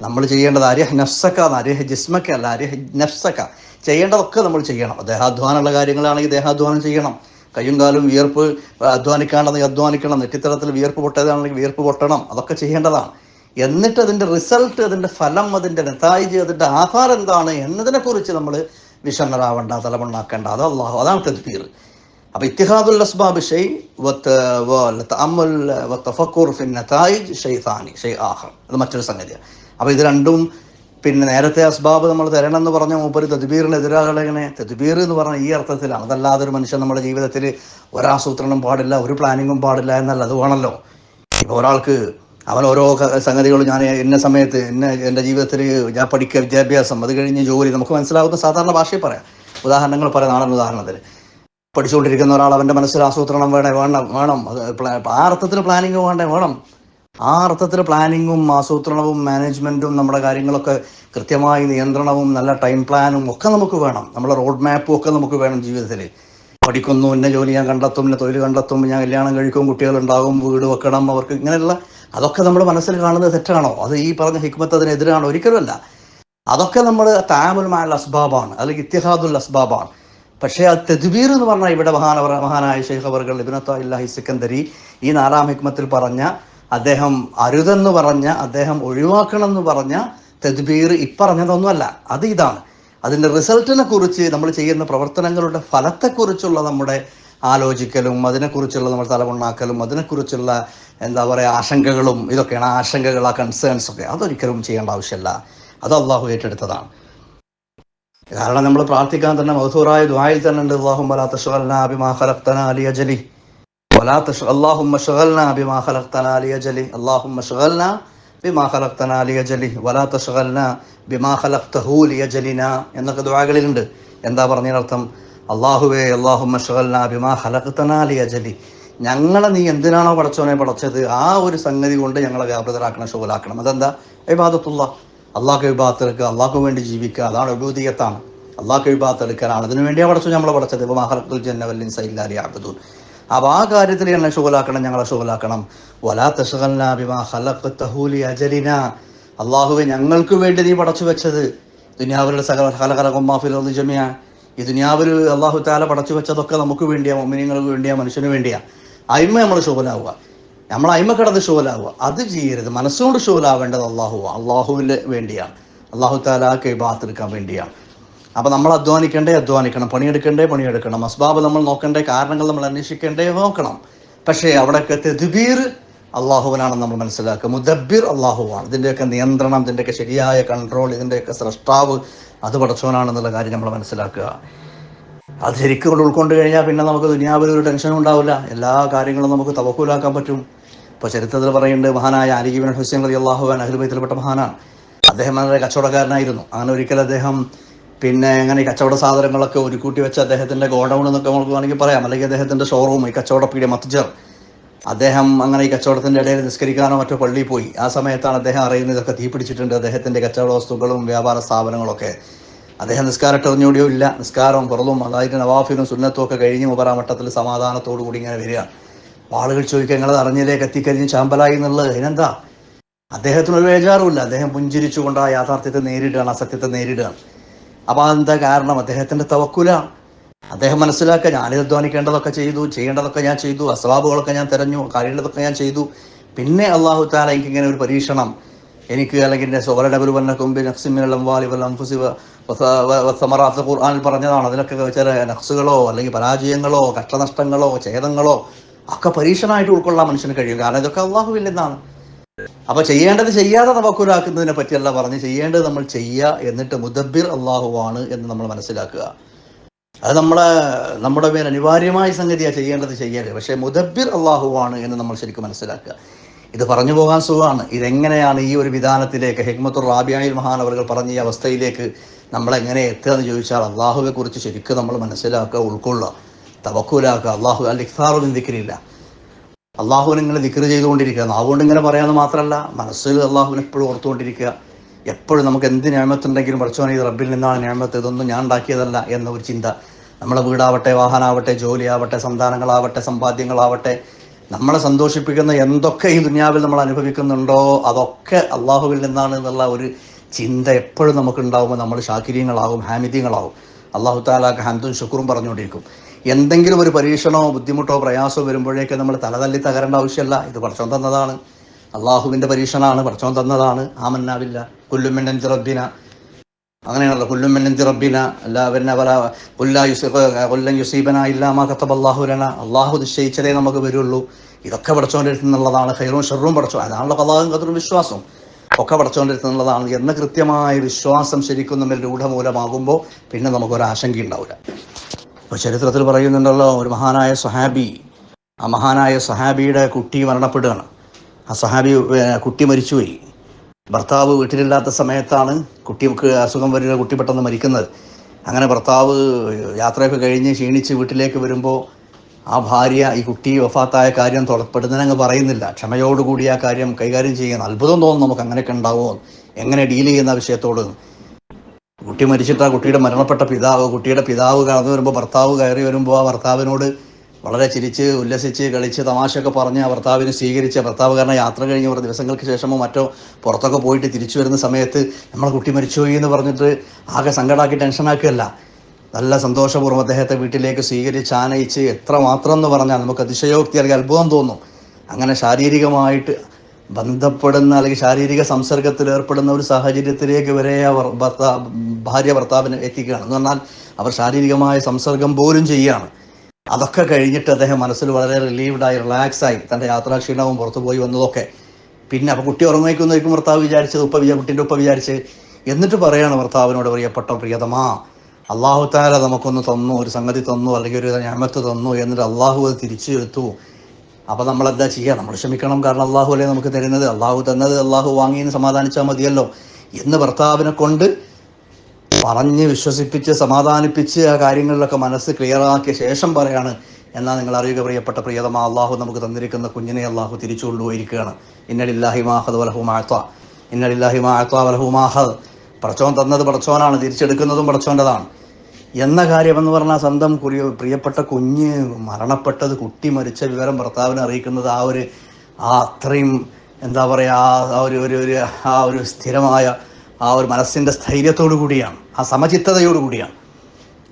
നമ്മൾ ചെയ്യേണ്ടത് അരിഹ് നഫ്സക്ക എന്ന് ജിസ്മക്ക അല്ല അരിഹ് നഫ്സക്ക. ചെയ്യേണ്ടതൊക്കെ നമ്മൾ ചെയ്യണം. ദേഹാധ്വാനമുള്ള കാര്യങ്ങളാണെങ്കിൽ ദേഹാധ്വാനം ചെയ്യണം. കയ്യും കാലും വിയർപ്പ് അധ്വാനിക്കാണ്ടെങ്കിൽ അധ്വാനിക്കണം. നെറ്റിത്തരത്തിൽ വിയർപ്പ് പൊട്ടതാണെങ്കിൽ വിയർപ്പ് പൊട്ടണം. അതൊക്കെ ചെയ്യേണ്ടതാണ്. എന്നിട്ട് അതിന്റെ റിസൾട്ട് അതിന്റെ ഫലം അതിന്റെ നെത്തായിജ് അതിന്റെ ആധാരം എന്താണ് എന്നതിനെക്കുറിച്ച് നമ്മൾ വിഷണ്ണരാവേണ്ട തലമണ്ണാക്കേണ്ട. അത് അള്ളാഹു അതാണ് തദ്ബീർ. അപ്പോൾ ഇത്തിഹാദുൽ അസ്ബാബ് ഷെയ് ഷെയ്താനി ഷെയ് ആഹർ അത് മറ്റൊരു സംഗതിയാണ്. അപ്പോൾ ഇത് രണ്ടും പിന്നെ നേരത്തെ അസ്ബാബ് നമ്മൾ തരണം എന്ന് പറഞ്ഞ മൂപ്പര് തദ്ബീറിന് എതിരാളിങ്ങനെ തദ്ബീർ എന്ന് പറഞ്ഞ ഈ അർത്ഥത്തിലാണ്. അതല്ലാതെ ഒരു മനുഷ്യൻ നമ്മുടെ ജീവിതത്തിൽ ഒരാസൂത്രണം പാടില്ല ഒരു പ്ലാനിങ്ങും പാടില്ല എന്നല്ല അത് വേണമല്ലോ. ഇപ്പോൾ ഒരാൾക്ക് അവൻ ഓരോ സംഗതികളും ഞാൻ എന്നെ സമയത്ത് എന്നെ എന്റെ ജീവിതത്തിൽ ഞാൻ പഠിക്കുക വിദ്യാഭ്യാസം അത് കഴിഞ്ഞ് ജോലി നമുക്ക് മനസ്സിലാവുന്ന സാധാരണ ഭാഷയിൽ പറയാം. ഉദാഹരണങ്ങൾ പറയാം നാടൻ ഉദാഹരണത്തിന് പഠിച്ചുകൊണ്ടിരിക്കുന്ന ഒരാൾ അവന്റെ മനസ്സിൽ ആസൂത്രണം വേണേ വേണം വേണം. അത് ആ അർത്ഥത്തിൽ പ്ലാനിങ് വേണ്ടേ വേണം. ആ അർത്ഥത്തിൽ പ്ലാനിങ്ങും ആസൂത്രണവും മാനേജ്മെന്റും നമ്മുടെ കാര്യങ്ങളൊക്കെ കൃത്യമായി നിയന്ത്രണവും നല്ല ടൈം പ്ലാനും ഒക്കെ നമുക്ക് വേണം. നമ്മുടെ റോഡ് മാപ്പും ഒക്കെ നമുക്ക് വേണം ജീവിതത്തിൽ പഠിക്കുന്നു ഇന്ന ജോലി ഞാൻ കണ്ടെത്തും ഇന്ന തൊഴിൽ കണ്ടെത്തും ഞാൻ കല്യാണം കഴിക്കും കുട്ടികളുണ്ടാകും വീട് വെക്കണം അവർക്ക് ഇങ്ങനെയുള്ള അതൊക്കെ നമ്മൾ മനസ്സിൽ കാണുന്നത് തെറ്റാണോ? അത് ഈ പറഞ്ഞ ഹിക്മത്ത് അതിനെതിരാണോ ഒരിക്കലുമല്ല. അതൊക്കെ നമ്മൾ താമുൽ മാൽ അസ്ബാബാണ് അല്ലെങ്കിൽ ഇത്തിഹാദുൽ അസ്ബാബാണ്. പക്ഷേ അത് തെദ്ബീർ എന്ന് പറഞ്ഞാൽ ഇവിടെ മഹാന മഹാനായ ഷെയ്ഖ് അവർകൾ ഇബിനത്താഹി സിക്കന്ദരി ഈ നാലാം ഹിക്മത്തിൽ പറഞ്ഞ അദ്ദേഹം അരുതെന്ന് പറഞ്ഞ അദ്ദേഹം ഒഴിവാക്കണം എന്ന് പറഞ്ഞ തെദ്ബീർ ഇപ്പറഞ്ഞതൊന്നുമല്ല. അത് ഇതാണ്. അതിന്റെ റിസൾട്ടിനെ കുറിച്ച് നമ്മൾ ചെയ്യുന്ന പ്രവർത്തനങ്ങളുടെ ഫലത്തെക്കുറിച്ചുള്ള നമ്മുടെ ആലോചിക്കലും അതിനെക്കുറിച്ചുള്ള നമ്മൾ തലമുണ്ണാക്കലും അതിനെക്കുറിച്ചുള്ള എന്താ പറയുക ആശങ്കകളും ഇതൊക്കെയാണ് ആശങ്കകൾ ആ കൺസേൺസ് ഒക്കെ. അതൊരിക്കലും ചെയ്യേണ്ട ആവശ്യമില്ല അത് അള്ളാഹു ഏറ്റെടുത്തതാണ്. കാരണം നമ്മൾ പ്രാർത്ഥിക്കാൻ തന്നെ മധുറായ ദ്വായിൽ തന്നെ ഉണ്ട്. അള്ളാഹു വലാ തഷ്വലന അബിമാ അജലി വലാ അള്ളാഹു മഷഗൽന അബിമാ അജലി അള്ളാഹു ബിമാ അജലി വലാ തഷ്ഗൽന ബിമാ ഖലഖ്തഹു അജലിന എന്നൊക്കെ ദ്വാകളിലുണ്ട്. എന്താ പറഞ്ഞതിനർത്ഥം? അള്ളാഹുവേ അള്ളാഹു ഷഗൽന ബിമാ ഖലഖ്തനാ ലിയജലി. ഞങ്ങളെ നീ എന്തിനാണോ പടച്ചോനെ പടച്ചത്? ആ ഒരു സംഗതി കൊണ്ട് ഞങ്ങളെ വ്യാപൃതരാക്കണം ഷുഗലാക്കണം അതെന്താ? ഇബാദത്തുള്ള. അള്ളാഹ് വിഭാഗത്തെടുക്കുക അള്ളാഹ്ക്ക് വേണ്ടി ജീവിക്കുക. അതാണ് അഭൂതീയത്താണ് അള്ളാഹ് വിഭാഗത്തെടുക്കാനാണ് അതിനു വേണ്ടിയാണ് പടച്ചു നമ്മളെ പടച്ചത്. ഇപ്പോൾ ഖലഖ്തുൽ ജന്നവല്ലിൻ ഇല്ലാ ലിയഅബ്ദൂൻ അപ്പോൾ ആ കാര്യത്തിൽ എന്നെ ഷുഗലാക്കണം ഞങ്ങളെ ഷുഗലാക്കണം വലാ അള്ളാഹുവെ ഞങ്ങൾക്ക് വേണ്ടി നീ പടച്ചു വെച്ചത്. ദുനിയാവിലുള്ള സകല ഖലഖലഖുമാഫിൽ ജമിയ. ഈ ദുനിയാവിൽ അള്ളാഹു താല പടച്ചു വെച്ചതൊക്കെ നമുക്ക് വേണ്ടിയാ മമ്മിനിങ്ങൾക്ക് വേണ്ടിയാ മനുഷ്യന് വേണ്ടിയാ. അയിമ നമ്മൾ ശോഭലാവുക നമ്മൾ അയിമ കിടന്ന് ശോലാവുക അത് ചെയ്യരുത്. മനസ്സുകൊണ്ട് ശോലാവേണ്ടത് അള്ളാഹു അള്ളാഹുവിന് വേണ്ടിയാണ് അള്ളാഹു താല കൈ ബാത്തെടുക്കാൻ വേണ്ടിയാണ് അപ്പോൾ നമ്മൾ അധ്വാനിക്കേണ്ടേ അധ്വാനിക്കണം. പണിയെടുക്കണ്ടേ പണിയെടുക്കണം. അസ്ബാബ് നമ്മൾ നോക്കണ്ടേ കാരണങ്ങൾ നമ്മൾ അന്വേഷിക്കേണ്ടേ നോക്കണം. പക്ഷേ അവിടെയൊക്കെ തെതുബീർ അള്ളാഹുവിനാണെന്ന് നമ്മൾ മനസ്സിലാക്കുക. മുദബിർ അള്ളാഹുവാണ്. ഇതിന്റെയൊക്കെ നിയന്ത്രണം ഇതിന്റെയൊക്കെ ശരിയായ കൺട്രോൾ ഇതിന്റെയൊക്കെ സ്രഷ്ടാവ് അത് പടച്ചവനാണെന്നുള്ള കാര്യം നമ്മൾ മനസ്സിലാക്കുക. അത് ശരിക്കും കൊണ്ട് ഉൾക്കൊണ്ട് കഴിഞ്ഞാൽ പിന്നെ നമുക്ക് ദുനിയാവിൽ ഒരു ടെൻഷനും ഉണ്ടാവില്ല. എല്ലാ കാര്യങ്ങളും നമുക്ക് തവക്കൂലാക്കാൻ പറ്റും. ഇപ്പോൾ ചരിത്രത്തിൽ പറയുന്നുണ്ട് മഹാനായ അലിഗിബിൻ ഹുസൈൻ അലി അള്ളാഹുവാൻ അഖിൽബൈത്തിൽപ്പെട്ട മഹാനാണ്. അദ്ദേഹം വളരെ കച്ചവടക്കാരനായിരുന്നു. അങ്ങനെ ഒരിക്കൽ അദ്ദേഹം പിന്നെ അങ്ങനെ കച്ചവട സാധനങ്ങളൊക്കെ ഒരു കൂട്ടി വെച്ച് അദ്ദേഹത്തിന്റെ ഗോഡൗൺ എന്നൊക്കെ നമുക്ക് വേണമെങ്കിൽ പറയാം. അല്ലെങ്കിൽ അദ്ദേഹത്തിന്റെ ഷോറൂം ഈ കച്ചവട പീഡിയ അദ്ദേഹം അങ്ങനെ ഈ കച്ചവടത്തിന്റെ ഇടയിൽ നിസ്കരിക്കാനോ മറ്റോ പള്ളിയിൽ പോയി. ആ സമയത്താണ് അദ്ദേഹം അറിയുന്നത് ഇതൊക്കെ തീ പിടിച്ചിട്ടുണ്ട്. അദ്ദേഹത്തിന്റെ കച്ചവട വസ്തുക്കളും വ്യാപാര സ്ഥാപനങ്ങളൊക്കെ. അദ്ദേഹം നിസ്കാരട്ടെറിഞ്ഞോടിയോ ഇല്ല. നിസ്കാരവും പുറതും അതായത് നവാഫിനും സുന്നത്തും ഒക്കെ കഴിഞ്ഞ് മുബറാമട്ടത്തിൽ സമാധാനത്തോടു കൂടി ഇങ്ങനെ വരിക. ആളുകൾ ചോദിക്കുക നിങ്ങളത് അറിഞ്ഞിലേക്ക് കത്തിക്കരിഞ്ഞ് ചാമ്പലായി എന്നുള്ളത്? അതിനെന്താ? അദ്ദേഹത്തിന് ഒരു ബേജാറുമില്ല. അദ്ദേഹം പുഞ്ചിരിച്ചുകൊണ്ട് ആ യാഥാർത്ഥ്യത്തെ നേരിടുകയാണ് അസത്യത്തെ സത്യത്തെ നേരിടുകയാണ്. അപ്പോൾ അതെന്താ കാരണം? അദ്ദേഹത്തിന്റെ തവക്കുല. അദ്ദേഹം മനസ്സിലാക്കുക ഞാനിത് അധ്വാനിക്കേണ്ടതൊക്കെ ചെയ്തു ചെയ്യേണ്ടതൊക്കെ ഞാൻ ചെയ്തു അസ്വാബുകളൊക്കെ ഞാൻ തിരഞ്ഞു കാര്യങ്ങളതൊക്കെ ഞാൻ ചെയ്തു. പിന്നെ അള്ളാഹു താല എനിക്ക് ഇങ്ങനെ ഒരു പരീക്ഷണം എനിക്ക് അല്ലെങ്കിൽ എന്റെ സോലഡബുൽവന്നക്കും നക്സിമിനല്ലാലിവലംഫുസിമറാത്ത് ഖുർആാനിൽ പറഞ്ഞതാണ്. അതിലൊക്കെ ചില നക്സുകളോ അല്ലെങ്കിൽ പരാജയങ്ങളോ കഷ്ടനഷ്ടങ്ങളോ ഛേദങ്ങളോ ഒക്കെ പരീക്ഷണമായിട്ട് ഉൾക്കൊള്ളാൻ മനുഷ്യന് കഴിയും. കാരണം ഇതൊക്കെ അള്ളാഹുവിൽ നിന്നാണ്. അപ്പൊ ചെയ്യേണ്ടത് ചെയ്യാതെ തവക്കുലാക്കുന്നതിനെ പറ്റിയല്ല പറഞ്ഞ് ചെയ്യേണ്ടത് നമ്മൾ ചെയ്യുക എന്നിട്ട് മുദബിർ അള്ളാഹുവാണ് എന്ന് നമ്മൾ മനസ്സിലാക്കുക. അത് നമ്മളെ നമ്മുടെ മേൽ അനിവാര്യമായ സംഗതിയാണ് ചെയ്യേണ്ടത് ചെയ്യരുത്. പക്ഷേ മുദബിർ അള്ളാഹുവാണ് എന്ന് നമ്മൾ ശരിക്കും മനസ്സിലാക്കുക. ഇത് പറഞ്ഞു പോകാൻ സുഖമാണ്. ഇതെങ്ങനെയാണ് ഈ ഒരു വിധാനത്തിലേക്ക് ഹെക്മത്തുർ മഹാൻ മഹാനവറുകൾ പറഞ്ഞ ഈ അവസ്ഥയിലേക്ക് നമ്മളെങ്ങനെ എത്തുക എന്ന് ചോദിച്ചാൽ അള്ളാഹുവെ കുറിച്ച് ശരിക്കും നമ്മൾ മനസ്സിലാക്കുക ഉൾക്കൊള്ളുക. തവക്കൂലാക്കുക. അള്ളാഹു അല്ല ഇഖ്താറൊന്നും ദിക്കിരില്ല അള്ളാഹുവിനെ ഇങ്ങനെ ദിക്കറ് ചെയ്തുകൊണ്ടിരിക്കുക. നാവുകൊണ്ട് ഇങ്ങനെ പറയാമെന്ന് മാത്രമല്ല മനസ്സിൽ അള്ളാഹുവിനെ എപ്പോഴും ഓർത്തുകൊണ്ടിരിക്കുക. എപ്പോഴും നമുക്ക് എന്ത് ഞാമത്തുണ്ടെങ്കിലും പഠിച്ചോനെ ഇത് റബ്ബിൽ നിന്നാണ് ഞാമത്ത്. ഇതൊന്നും ഞാൻ ഉണ്ടാക്കിയതല്ല എന്ന ഒരു ചിന്ത നമ്മളെ വീടാവട്ടെ വാഹനമാവട്ടെ ജോലിയാവട്ടെ സന്താനങ്ങളാവട്ടെ സമ്പാദ്യങ്ങളാവട്ടെ നമ്മളെ സന്തോഷിപ്പിക്കുന്ന എന്തൊക്കെ ഈ ദുനിയാവിൽ നമ്മൾ അനുഭവിക്കുന്നുണ്ടോ അതൊക്കെ അള്ളാഹുവിൽ നിന്നാണ് എന്നുള്ള ഒരു ചിന്ത എപ്പോഴും നമുക്ക് ഉണ്ടാകുമ്പോൾ നമ്മൾ ശാക്കിര്യങ്ങളാകും ഹാമിദ്യങ്ങളാകും അള്ളാഹു താലാക്ക് ഹംദും ശുക്രും പറഞ്ഞുകൊണ്ടിരിക്കും. എന്തെങ്കിലും ഒരു പരീക്ഷണമോ ബുദ്ധിമുട്ടോ പ്രയാസമോ വരുമ്പോഴേക്ക് നമ്മൾ തലതല്ലി തകരേണ്ട ആവശ്യമല്ല. ഇത് പഠിച്ചോൻ തന്നതാണ്. അള്ളാഹുവിന്റെ പരീക്ഷണമാണ് പഠിച്ചോൻ തന്നതാണ്. ആമന്നാവില്ല കുല്ലുമെണ്ണൻ റബ്ബിന. അങ്ങനെയാണല്ലോ. കുല്ലുമെണ്ണൻ റബ്ബിന. എല്ലാവരും പല കൊല്ല കൊല്ലൻ യുസീബന ഇല്ലാമാ അള്ളാഹുലന അള്ളാഹു നിശ്ചയിച്ചതേ നമുക്ക് വരുള്ളൂ. ഇതൊക്കെ പഠിച്ചോന്റെ ഹൈറും ഷെറും പഠിച്ചു. അതാണല്ലോ കഥാകും കഥറും വിശ്വാസം ഒക്കെ പഠിച്ചുകൊണ്ടിരുന്നുള്ളതാണ് എന്ന കൃത്യമായ വിശ്വാസം ശരിക്കും നമ്മൾ രൂഢമൂലമാകുമ്പോൾ പിന്നെ നമുക്കൊരു ആശങ്ക ഉണ്ടാവില്ല ഇപ്പോൾ ചരിത്രത്തിൽ പറയുന്നുണ്ടല്ലോ ഒരു മഹാനായ സഹാബി ആ മഹാനായ സഹാബിയുടെ കുട്ടി മരണപ്പെടുകയാണ്. ആ സഹാബി കുട്ടി മരിച്ചുപോയി. ഭർത്താവ് വീട്ടിലില്ലാത്ത സമയത്താണ് കുട്ടിക്ക് അസുഖം വരുന്ന കുട്ടി പെട്ടെന്ന് മരിക്കുന്നത്. അങ്ങനെ ഭർത്താവ് യാത്രയൊക്കെ കഴിഞ്ഞ് ക്ഷീണിച്ച് വീട്ടിലേക്ക് വരുമ്പോൾ ആ ഭാര്യ ഈ കുട്ടി വഫാത്തായ കാര്യം തുറപ്പെടുന്നതിനങ്ങ് പറയുന്നില്ല. ക്ഷമയോടുകൂടി ആ കാര്യം കൈകാര്യം ചെയ്യുന്ന അത്ഭുതം തോന്നും നമുക്ക് അങ്ങനെയൊക്കെ ഉണ്ടാവുമോ എങ്ങനെ ഡീൽ ചെയ്യുന്ന വിഷയത്തോട്? കുട്ടി മരിച്ചിട്ട് ആ കുട്ടിയുടെ മരണപ്പെട്ട പിതാവ് കുട്ടിയുടെ പിതാവ് കടന്നു വരുമ്പോൾ ഭർത്താവ് കയറി വരുമ്പോൾ ആ ഭർത്താവിനോട് വളരെ ചിരിച്ച് ഉല്ലസിച്ച് കളിച്ച് തമാശയൊക്കെ പറഞ്ഞ് ഭർത്താവിനെ സ്വീകരിച്ച് ഭർത്താവ് കാരണം യാത്ര കഴിഞ്ഞ് കുറേ ദിവസങ്ങൾക്ക് ശേഷമോ മറ്റോ പുറത്തൊക്കെ പോയിട്ട് തിരിച്ചു വരുന്ന സമയത്ത് നമ്മളെ കുട്ടി മരിച്ചുപോയി എന്ന് പറഞ്ഞിട്ട് ആകെ സങ്കടമാക്കി ടെൻഷനാക്കുകയല്ല. നല്ല സന്തോഷപൂർവം അദ്ദേഹത്തെ വീട്ടിലേക്ക് സ്വീകരിച്ച് ആനയിച്ച് എത്ര മാത്രം എന്ന് പറഞ്ഞാൽ നമുക്ക് അതിശയോക്തി അല്ലെങ്കിൽ അത്ഭുതം തോന്നും. അങ്ങനെ ശാരീരികമായിട്ട് ബന്ധപ്പെടുന്ന അല്ലെങ്കിൽ ശാരീരിക സംസർഗത്തിൽ ഏർപ്പെടുന്ന ഒരു സാഹചര്യത്തിലേക്ക് വരെ അവർ ഭർത്താ ഭാര്യ ഭർത്താവിനെ എത്തിക്കുകയാണ്. എന്ന് പറഞ്ഞാൽ അവർ ശാരീരികമായ സംസർഗം പോലും ചെയ്യുകയാണ്. അതൊക്കെ കഴിഞ്ഞിട്ട് അദ്ദേഹം മനസ്സിൽ വളരെ റിലീവ്ഡായി റിലാക്സായി. തന്റെ യാത്രാക്ഷീണവും പുറത്തു പോയി വന്നതൊക്കെ. പിന്നെ അപ്പോൾ കുട്ടി ഉറങ്ങിക്കുന്നതായിരിക്കും ഭർത്താവ് വിചാരിച്ചത് ഉപ്പ വിചാ കുട്ടീന്റെ ഉപ്പ വിചാരിച്ച്. എന്നിട്ട് പറയാണ് ഭർത്താവിനോട് പ്രിയപ്പെട്ട പ്രിയതമാ അള്ളാഹു താല നമുക്കൊന്ന് തന്നു ഒരു സംഗതി തന്നു അല്ലെങ്കിൽ ഒരു ഞാമത്ത് തന്നു എന്നിട്ട് അള്ളാഹു അത് തിരിച്ചു എടുത്തു അപ്പോൾ നമ്മൾ എന്താ ചെയ്യുക നമ്മൾ ക്ഷമിക്കണം കാരണം അള്ളാഹു അല്ലേ നമുക്ക് തരുന്നത്. അള്ളാഹു തന്നത് അള്ളാഹു വാങ്ങിയെന്ന് സമാധാനിച്ചാൽ മതിയല്ലോ. എന്ന് ഭർത്താവിനെ കൊണ്ട് പറഞ്ഞ് വിശ്വസിപ്പിച്ച് സമാധാനിപ്പിച്ച് ആ കാര്യങ്ങളിലൊക്കെ മനസ്സ് ക്ലിയറാക്കിയ ശേഷം പറയാണ്. എന്നാൽ നിങ്ങൾ അറിയുക പ്രിയപ്പെട്ട പ്രിയതമ അള്ളാഹു നമുക്ക് തന്നിരിക്കുന്ന കുഞ്ഞിനെ അള്ളാഹു തിരിച്ചു കൊണ്ടുപോയിരിക്കുകയാണ്. ഇന്നലില്ലാഹി മാഹദ് വലഹു മാഴ്ത്ത ഇന്നലില്ലാഹി മാഴ്ത്ത വലഹു മാഹദ് പടച്ചോൻ തന്നത് പടച്ചോനാണ് തിരിച്ചെടുക്കുന്നതും പടച്ചോന്റെതാണ്. എന്ന കാര്യമെന്ന് പറഞ്ഞാൽ സ്വന്തം കുറിയ പ്രിയപ്പെട്ട കുഞ്ഞ് മരണപ്പെട്ടത് കുട്ടി മരിച്ച വിവരം ഭർത്താവിനെ അറിയിക്കുന്നത് ആ ഒരു ആ അത്രയും എന്താ പറയുക ആ ഒരു ഒരു ആ ഒരു സ്ഥിരമായ ആ ഒരു മനസ്സിന്റെ സ്ഥൈര്യത്തോടു കൂടിയാണ് ആ സമചിത്തതയോടു കൂടിയാണ്.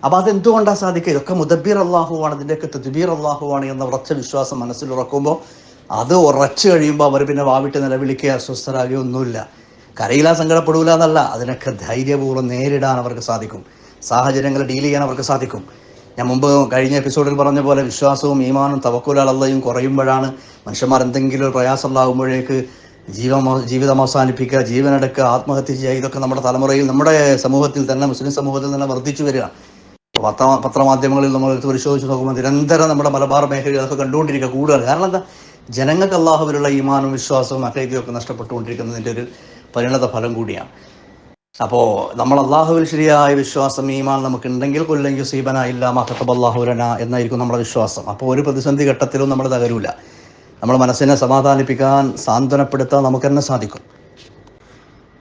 അപ്പോൾ അതെന്തുകൊണ്ടാണ് സാധിക്കുക? ഇതൊക്കെ മുദബീർ അള്ളാഹുവാണ് ഇതിന്റെയൊക്കെ തദ്ബീർ അള്ളാഹുവാണ് എന്ന ഉറച്ച വിശ്വാസം മനസ്സിൽ ഉറക്കുമ്പോൾ അത് ഉറച്ചു കഴിയുമ്പോൾ അവർ പിന്നെ വാവിട്ട് നിലവിളിക്കുക അസ്വസ്ഥരാകുകയോ ഒന്നുമില്ല. കരയിലാ സങ്കടപ്പെടൂല എന്നല്ല അതിനൊക്കെ ധൈര്യപൂർവം നേരിടാൻ അവർക്ക് സാധിക്കും. സാഹചര്യങ്ങൾ ഡീൽ ചെയ്യാൻ അവർക്ക് സാധിക്കും. ഞാൻ മുമ്പ് കഴിഞ്ഞ എപ്പിസോഡിൽ പറഞ്ഞ പോലെ വിശ്വാസവും ഈമാനും തവക്കൂലാളല്ലയും കുറയുമ്പോഴാണ് മനുഷ്യന്മാർ എന്തെങ്കിലും ഒരു പ്രയാസം ഉണ്ടാകുമ്പോഴേക്ക് ജീവം ജീവിതം അവസാനിപ്പിക്കുക ജീവനെടുക്കുക ആത്മഹത്യ ചെയ്യുക ഇതൊക്കെ നമ്മുടെ തലമുറയിൽ നമ്മുടെ സമൂഹത്തിൽ തന്നെ മുസ്ലിം സമൂഹത്തിൽ തന്നെ വർദ്ധിച്ചു വരിക. പത്ര പത്രമാധ്യമങ്ങളിൽ നമ്മൾ എടുത്ത് പരിശോധിച്ച് നോക്കുമ്പോൾ നിരന്തരം നമ്മുടെ മലബാർ മേഖലയിൽ അതൊക്കെ കണ്ടുകൊണ്ടിരിക്കുക കൂടുതൽ. കാരണം എന്താ? ജനങ്ങൾക്ക് അള്ളാഹുവിലുള്ള ഈമാനും വിശ്വാസവും അക്കൈതിയൊക്കെ നഷ്ടപ്പെട്ടുകൊണ്ടിരിക്കുന്നതിന്റെ ഒരു പരിണത ഫലം കൂടിയാണ്. അപ്പോൾ നമ്മൾ അള്ളാഹുവിൽ ശരിയായ വിശ്വാസം ഈമാൻ നമുക്കുണ്ടെങ്കിൽ കൊല്ലെങ്കിൽ സീബന ഇല്ല മഹത്തബ് അള്ളാഹുലന എന്നായിരിക്കും നമ്മുടെ വിശ്വാസം. അപ്പോൾ ഒരു പ്രതിസന്ധി ഘട്ടത്തിലും നമ്മൾ തകരൂല. നമ്മുടെ മനസ്സിനെ സമാധാനിപ്പിക്കാൻ സാന്ത്വനപ്പെടുത്താൻ നമുക്ക് തന്നെ സാധിക്കും.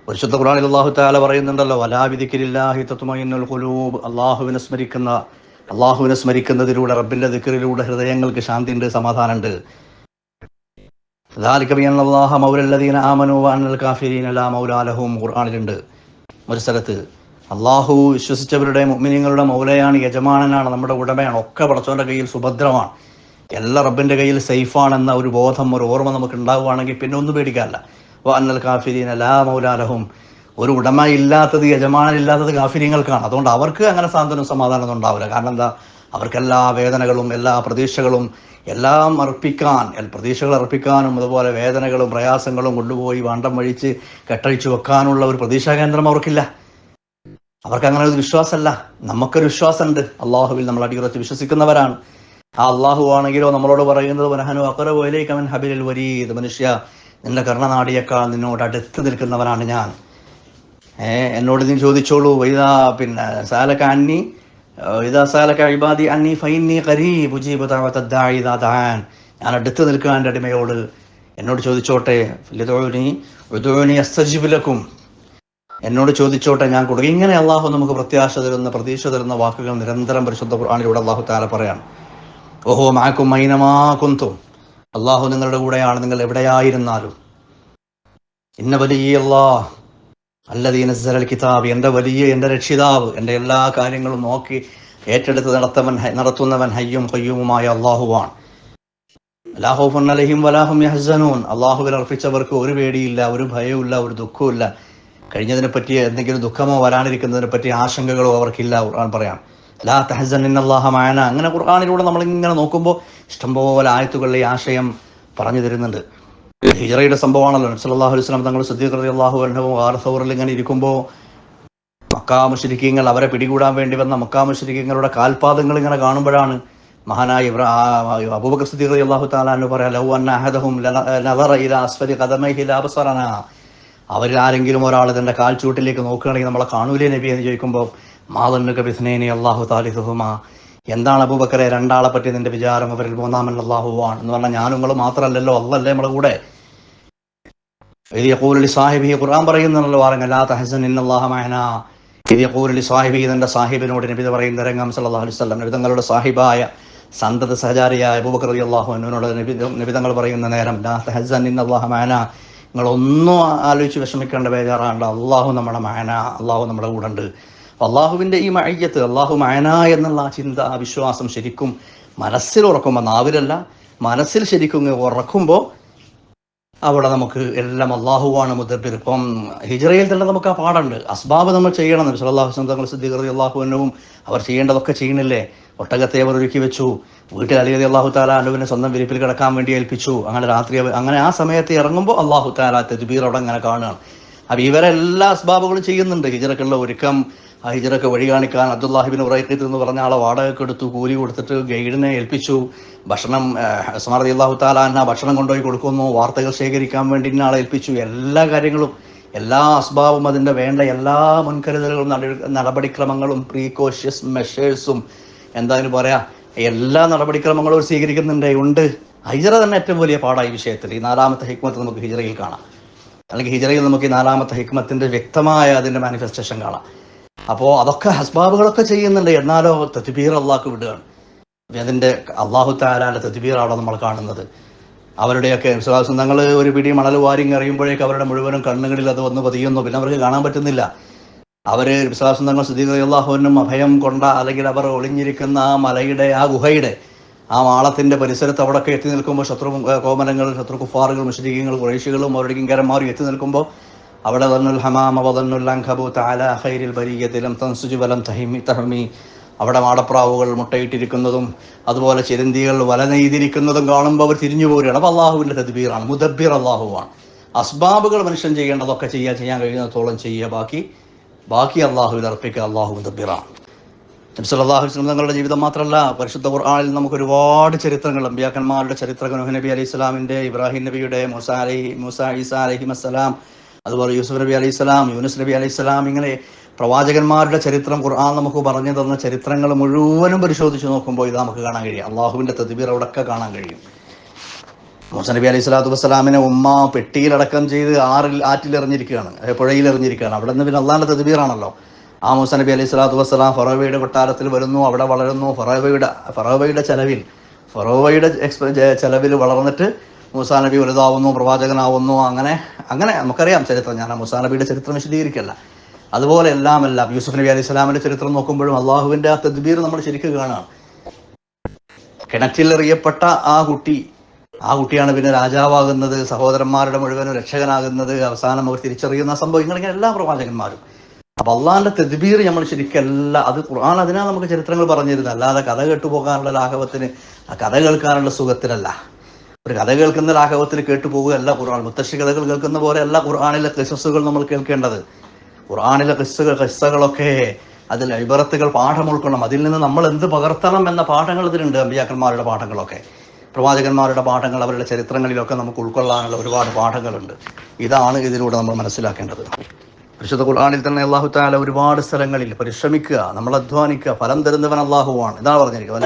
പരിശുദ്ധ ഖുറാനിൽ അള്ളാഹു താല പറയുന്നുണ്ടല്ലോ വലാവിധിക്കില്ലാഹി തത്മയിന്നുൽ ഖുലൂബ്. അള്ളാഹുവിനെ സ്മരിക്കുന്ന അള്ളാഹുവിനെ സ്മരിക്കുന്നതിലൂടെ റബ്ബിന്റെ ദിക്കറിലൂടെ ഹൃദയങ്ങൾക്ക് ശാന്തിയുണ്ട് സമാധാനമുണ്ട്. ഖുർആാനിലുണ്ട്. ഒരു സ്ഥലത്ത് അള്ളാഹു വിശ്വസിച്ചവരുടെ മുഅ്മിനീങ്ങളുടെ മൗലയാണ് യജമാനനാണ് നമ്മുടെ ഉടമയാണ് ഒക്കെ പടച്ചോന്റെ കയ്യിൽ സുഭദ്രമാണ്. എല്ലാ റബ്ബിന്റെ കയ്യിൽ സേഫാണെന്ന ഒരു ബോധം ഒരു ഓർമ്മ നമുക്ക് ഉണ്ടാവുകയാണെങ്കിൽ പിന്നെ ഒന്നും പേടിക്കാനില്ല വ അന്നൽ കാഫിരീൻ എല്ലാ മൗലാലഹും ഒരു ഉടമ ഇല്ലാത്തത് യജമാനനില്ലാത്തത് കാഫിര്യങ്ങൾക്കാണ് അതുകൊണ്ട് അവർക്ക് അങ്ങനെ സാന്ത്വനം സമാധാനം ഉണ്ടാവില്ല. കാരണം എന്താ? അവർക്കെല്ലാ വേദനകളും എല്ലാ പ്രതീക്ഷകളും എല്ലാം അർപ്പിക്കാൻ പ്രതീക്ഷകൾ അർപ്പിക്കാനും അതുപോലെ വേദനകളും പ്രയാസങ്ങളും കൊണ്ടുപോയി വണ്ടം വഴിച്ച് കെട്ടഴിച്ചു വെക്കാനുള്ള ഒരു പ്രതീക്ഷാ കേന്ദ്രം അവർക്കില്ല. അവർക്ക് അങ്ങനെ ഒരു വിശ്വാസമല്ല. നമുക്കൊരു വിശ്വാസമുണ്ട്. അള്ളാഹുവിൽ നമ്മൾ അടിയുറച്ച് വിശ്വസിക്കുന്നവരാണ്. അള്ളാഹു ആണെങ്കിലോ നമ്മളോട് പറയുന്നത് വനഹനു അക്കറ പോലേക്കവൻ ഹബിലിൽ വരീത് മനുഷ്യ നിന്റെ കർണനാടിയേക്കാൾ നിന്നോട് അടുത്ത് നിൽക്കുന്നവനാണ് ഞാൻ. എന്നോട് നീ ചോദിച്ചോളൂ വൈദാ പിന്നെ സാലക്ക അന്നി ഇതാ സാലക്ക ഇബാദി അന്നി ഫൈന്നി ഖരീബ് ഉജീബ് ദഅാൻ ഞാൻ അടുത്ത് നിൽക്കാൻ എന്റെ അടിമയോട് എന്നോട് ചോദിച്ചോട്ടെ ഫലിദുനി ഉദുനി അസ്തജിബ് ലക്കും. എന്നോട് ചോദിച്ചോട്ടെ ഞാൻ കൊടുക്കും ഇങ്ങനെ അള്ളാഹു നമുക്ക് പ്രത്യാശ തരുന്ന പ്രതീക്ഷ തരുന്ന വാക്കുകൾ നിരന്തരം പരിശുദ്ധ ഖുർആനിലൂടെ അള്ളാഹു താല പറയാണ്. ഓഹോ മാക്കും മൈനമാ കുന്തും. അള്ളാഹു നിങ്ങളുടെ കൂടെയാണ് നിങ്ങൾ എവിടെയായിരുന്നാലും. ഇന്ന വലിയ അള്ളാഹ് അല്ലദീന സലൽ കിതാബ് എന്റെ വലിയ എന്റെ രക്ഷിതാവ് എന്റെ എല്ലാ കാര്യങ്ങളും നോക്കി ഏറ്റെടുത്ത് നടത്തവൻ നടത്തുന്നവൻ ഹയ്യും കൊയ്യുമായ അള്ളാഹുവാണ്. അല്ലാഹുഫുൻ അലഹിം വലാഹും യഹസനൂൻ. അള്ളാഹുവിൽ അർപ്പിച്ചവർക്ക് ഒരു പേടിയില്ല ഒരു ഭയവുമില്ല ഒരു ദുഃഖവുമില്ല. കഴിഞ്ഞതിനെ പറ്റി എന്തെങ്കിലും ദുഃഖമോ വരാനിരിക്കുന്നതിനെ പറ്റി ആശങ്കകളോ അവർക്കില്ല ഖുർആൻ പറയാം. ലാ തഹസൻ അള്ളാഹ മായന അങ്ങനെ ഖുർആാനിലൂടെ നമ്മളിങ്ങനെ നോക്കുമ്പോൾ ഇഷ്ടംപോലെ ആയത്തുകളിലെ ആശയം പറഞ്ഞു തരുന്നുണ്ട്. ഹിജറയുടെ സംഭവമാണല്ലോ. സല്ലല്ലാഹു അലൈഹി വസല്ലം തങ്ങൾ സിദ്ദീഖ് റളിയല്ലാഹു അൻഹു ആർസൗറിൽ ഇങ്ങനെ ഇരിക്കുമ്പോൾ മക്കാ മുശ്രിക്കീങ്ങൾ അവരെ പിടികൂടാൻ വേണ്ടി വന്ന മക്കാ മുശ്രിക്കീങ്ങളുടെ കാൽപാദങ്ങൾ ഇങ്ങനെ കാണുമ്പോഴാണ് മഹാനായ അബൂബക്കർ സിദ്ദീഖ് റളിയല്ലാഹു തആല താലാന്ന് പറയാം ലൗ അവരിൽ ആരെങ്കിലും ഒരാൾ തന്റെ കാൽച്ചൂട്ടിലേക്ക് നോക്കുകയാണെങ്കിൽ നമ്മളെ കാണൂലേ നബി എന്ന് ചോദിക്കുമ്പോൾ അള്ളാഹു താലിസുഹുമ. എന്താണ് അബൂബക്കറെ രണ്ടാളെ പറ്റി നിന്റെ വിചാരം? അവരിൽ മൂന്നാമൻ അള്ളാഹുവാണ് എന്ന് പറഞ്ഞാൽ ഞാനും നിങ്ങൾ മാത്രമല്ലല്ലോ അല്ലല്ലേ നമ്മളെ കൂടെ? ഇത് യഖൂലി സാഹിബി ഖുർആൻ പറയുന്നുണ്ടല്ലോ പറഞ്ഞ ലാ തഹസൻ ഇന്നല്ലാഹ മഅന. ഇത് യഖൂലി സാഹിബി തന്റെ സാഹിബിനോട് നബിത പറയുന്ന രംഗം സല്ലല്ലാഹു അലൈഹി വസല്ലം. നബിതങ്ങളുടെ സാഹിബായ സന്തത സഹചാരിയായ അബൂബക്കർ അലി അള്ളാഹു എന്നോട് നബി നബിതങ്ങൾ പറയുന്ന നേരം ലാ തഹസൻ ഇന്നല്ലാഹ മഅന. നിങ്ങളൊന്നും ആലോചിച്ച് വിഷമിക്കേണ്ട ബേജാറാണ്ട് അള്ളാഹു നമ്മുടെ മഅന അള്ളാഹു നമ്മുടെ കൂടെ ഉണ്ട് അള്ളാഹുവിന്റെ ഈ മഴയ്യത്ത് അള്ളാഹു മഅന എന്നുള്ള ആ ചിന്ത ആ വിശ്വാസം ശരിക്കും മനസ്സിൽ ഉറക്കുമ്പോൾ നാവിലല്ല മനസ്സിൽ ശരിക്കും ഉറക്കുമ്പോൾ അവിടെ നമുക്ക് എല്ലാം അള്ളാഹുവാണ് മുതിർപ്പിൽ. ഇപ്പം ഹിജറയിൽ തന്നെ നമുക്ക് ആ പാടുണ്ട്. അസ്ബാബ് നമ്മൾ ചെയ്യണം. നബി സല്ലല്ലാഹു അലൈഹി വസല്ലം തങ്ങൾ സിദ്ദീഖ് അള്ളാഹുവിനും അവർ ചെയ്യേണ്ടതൊക്കെ ചെയ്യണില്ലേ? ഒട്ടകത്തെ അവർ ഒരുക്കി വെച്ചു. വീട്ടിൽ അലിയതി അള്ളാഹു താല അനുവിനെ സ്വന്തം വിരിപ്പിൽ കിടക്കാൻ വേണ്ടി ഏൽപ്പിച്ചു. അങ്ങനെ രാത്രി അങ്ങനെ ആ സമയത്ത് ഇറങ്ങുമ്പോൾ അള്ളാഹു താല തെജുബീർ അവിടെ അങ്ങനെ കാണുകയാണ്. അപ്പം ഇവരെല്ലാ അസ്ബാബുകളും ചെയ്യുന്നുണ്ട്. ഹിജറക്കുള്ള ഒരുക്കം ആ ഹിജറൊക്കെ വഴി കാണിക്കാൻ അബ്ദുല്ലാഹിബിൻ ഉറൈഖത്ത് എന്ന് പറഞ്ഞ ആളെ വാടകയ്ക്ക് എടുത്തു കൂലി കൊടുത്തിട്ട് ഗൈഡിനെ ഏൽപ്പിച്ചു. ഭക്ഷണം സ്മൃതി അള്ളാഹു താലാന ഭക്ഷണം കൊണ്ടുപോയി കൊടുക്കുന്നു വാർത്തകൾ ശേഖരിക്കാൻ വേണ്ടി ഇന്ന ആളെ ഏൽപ്പിച്ചു. എല്ലാ കാര്യങ്ങളും എല്ലാ അസ്ബാബും അതിന്റെ വേണ്ട എല്ലാ മുൻകരുതലുകളും നടപടിക്രമങ്ങളും പ്രീകോഷ്യസ് മെഷേഴ്സും എന്തായാലും പറയാ എല്ലാ നടപടിക്രമങ്ങളും സ്വീകരിക്കുന്നുണ്ട് ഉണ്ട്. ഹിജറ തന്നെ ഏറ്റവും വലിയ പാടായി വിഷയത്തിൽ. ഈ നാലാമത്തെ ഹിക്മത്ത് നമുക്ക് ഹിജറയിൽ കാണാം. അല്ലെങ്കിൽ ഹിജറയിൽ നമുക്ക് ഈ നാലാമത്തെ ഹിക്മത്തിന്റെ വ്യക്തമായ അതിന്റെ മാനിഫെസ്റ്റേഷൻ കാണാം. അപ്പോൾ അതൊക്കെ ഹസ്ബാബുകളൊക്കെ ചെയ്യുന്നുണ്ട്. എന്നാലോ തെത്തിബീർ അള്ളാഹ്ക്ക് വിടുകയാണ്. അതിന്റെ അള്ളാഹു താലാന്റെ തെറ്റുബീറാണ് നമ്മൾ കാണുന്നത്. അവരുടെയൊക്കെ വിശ്വാസം ഞങ്ങൾ ഒരു പിടി മണൽ വാരിങ് എറിയുമ്പോഴേക്ക് അവരുടെ മുഴുവനും കണ്ണുകളിൽ അത് വന്ന് പതിയുന്നു. പിന്നെ അവർക്ക് കാണാൻ പറ്റുന്നില്ല. അവർ വിശ്വാസം തങ്ങൾ സ്ഥിതി അള്ളാഹുവിനും അഭയം കൊണ്ട അല്ലെങ്കിൽ അവർ ഒളിഞ്ഞിരിക്കുന്ന ആ മലയുടെ ആ ഗുഹയുടെ ആ മാളത്തിന്റെ പരിസരത്ത് അവിടെയൊക്കെ എത്തി നിൽക്കുമ്പോൾ ശത്രു കോമനങ്ങൾ ശത്രു കുഫാറുകൾ മുസ്ലിങ്ങൾ കുറേശികളും അവരുടെ കിങ്കരന്മാരും എത്തി നിൽക്കുമ്പോൾ അവിടെ വന്നുൽ ഹമാമ വതന്നുൽ അങ്കബു താല ഹൈരിൽ ബരീയത്തിലും തൻസുജു വലം തഹിമി തഹമി. അവിടെ മാടപ്രാവുകൾ മുട്ടയിട്ടിരിക്കുന്നതും അതുപോലെ ചിരന്തികൾ വല നെയ്തിരിക്കുന്നതും കാണുമ്പോൾ അവർ തിരിഞ്ഞു പോരുകയാണ്. അപ്പോൾ അള്ളാഹുവിന്റെ തദ്ബീറാണ്. മുദബ്ബീർ അള്ളാഹുവാണ്. അസ്ബാബുകൾ മനുഷ്യൻ ചെയ്യേണ്ടതൊക്കെ ചെയ്യാൻ ചെയ്യാൻ കഴിയുന്നിടത്തോളം ചെയ്യുക. ബാക്കി ബാക്കി അള്ളാഹുവിൽ അർപ്പിക്കുക അള്ളാഹു മുദബ്ബീറാണ്. നബ്സല്ലാഹു വസ്ലം തങ്ങളുടെ ജീവിതം മാത്രമല്ല പരിശുദ്ധ ഖുർആനിൽ നമുക്ക് ഒരുപാട് ചരിത്രങ്ങൾ അമ്പിയാക്കന്മാരുടെ ചരിത്രങ്ങൾ നബി അലൈഹി സ്വലാമിന്റെ ഇബ്രാഹിം നബിയുടെ മൂസ അലൈഹി മൂസ ഈസാ അലൈഹി അസ്സലാം അതുപോലെ യൂസുഫ് നബി അലൈഹി സ്വലാം യൂനുസ് നബി അലൈഹി സ്വലാം ഇങ്ങനെ പ്രവാചകന്മാരുടെ ചരിത്രം ഖുർആൻ നമുക്ക് പറഞ്ഞു തന്ന ചരിത്രങ്ങൾ മുഴുവനും പരിശോധിച്ച് നോക്കുമ്പോൾ ഇത് നമുക്ക് കാണാൻ കഴിയും. അള്ളാഹുവിന്റെ തദ്ബീർ അവിടെയൊക്കെ കാണാൻ കഴിയും. മൂസ നബി അലൈഹി സ്വലാത്തു വസ്സലാമിനെ ഉമ്മ പെട്ടിയിലടക്കം ചെയ്ത് ആറിൽ ആറ്റിൽ എറിഞ്ഞിരിക്കുകയാണ്. പുഴയിൽ എറിഞ്ഞിരിക്കുകയാണ്. അവിടെ നിന്ന് പിന്നെ അള്ളാഹിന്റെ തദ്ബീറാണല്ലോ. ആ മൂസ നബി അലൈഹി സ്വലാത്തു വസ്സലാം ഫറോവയുടെ കൊട്ടാരത്തിൽ വരുന്നു അവിടെ വളരുന്നു. ഫറോവയുടെ ഫറോവയുടെ ചെലവിൽ ഫറോവയുടെ എക്സ്പെ ചെലവിൽ വളർന്നിട്ട് മൂസാ നബി വലുതാവുന്നു പ്രവാചകനാവുന്നു അങ്ങനെ അങ്ങനെ നമുക്കറിയാം ചരിത്രം. ഞാൻ മൂസാ നബിയുടെ ചരിത്രം വിശദീകരിക്കല്ല. അതുപോലെ എല്ലാം എല്ലാം യൂസുഫ് നബി അലൈഹി സ്വലാമിന്റെ ചരിത്രം നോക്കുമ്പോഴും അള്ളാഹുവിന്റെ ആ തദ്ബീർ നമ്മൾ ശരിക്കും കാണാം. കിണറ്റിലെറിയപ്പെട്ട ആ കുട്ടി ആ കുട്ടിയാണ് പിന്നെ രാജാവാകുന്നത് സഹോദരന്മാരുടെ മുഴുവനും രക്ഷകനാകുന്നത് അവസാനം അവർ തിരിച്ചറിയുന്ന സംഭവം. ഇങ്ങനെ എല്ലാ പ്രവാചകന്മാരും. അപ്പൊ അള്ളാഹിന്റെ തെദ്ബീർ നമ്മൾ ശരിക്കല്ല അത് ഖുർആൻ അതിനാ നമുക്ക് ചരിത്രങ്ങൾ പറഞ്ഞിരുന്നത്. അല്ലാതെ കഥ കേട്ടുപോകാനുള്ള ലാഘവത്തിന് ആ കഥ കേൾക്കാനുള്ള സുഖത്തിലല്ല. ഒരു കഥ കേൾക്കുന്ന ലാഘവത്തിൽ കേട്ടു പോവുകയല്ല ഖുർആൻ. മുത്തശ്ശി കഥകൾ കേൾക്കുന്ന പോലെ അല്ല ഖുർആാനിലെ ക്രിസ്സുകൾ നമ്മൾ കേൾക്കേണ്ടത്. ഖുർആാനിലെ ക്രിസ്സുകൾ ക്രിസ്സകളൊക്കെ അതിൽ അഴിബറത്തുകൾ പാഠം ഉൾക്കൊള്ളണം. അതിൽ നിന്ന് നമ്മൾ എന്ത് പകർത്തണം എന്ന പാഠങ്ങൾ ഇതിലുണ്ട് അമ്പിയാക്കന്മാരുടെ പാഠങ്ങളൊക്കെ. പ്രവാചകന്മാരുടെ പാഠങ്ങൾ അവരുടെ ചരിത്രങ്ങളിലൊക്കെ നമുക്ക് ഉൾക്കൊള്ളാനുള്ള ഒരുപാട് പാഠങ്ങളുണ്ട്. ഇതാണ് ഇതിലൂടെ നമ്മൾ മനസ്സിലാക്കേണ്ടത്. പരിശുദ്ധ ഖുർആാനിൽ തന്നെ അള്ളാഹു താല ഒരുപാട് സ്ഥലങ്ങളിൽ പരിശ്രമിക്കുക നമ്മൾ അധ്വാനിക്കുക ഫലം തരുന്നവൻ അള്ളാഹുവാണ് ഇതാണ് പറഞ്ഞിരിക്കുന്നത്.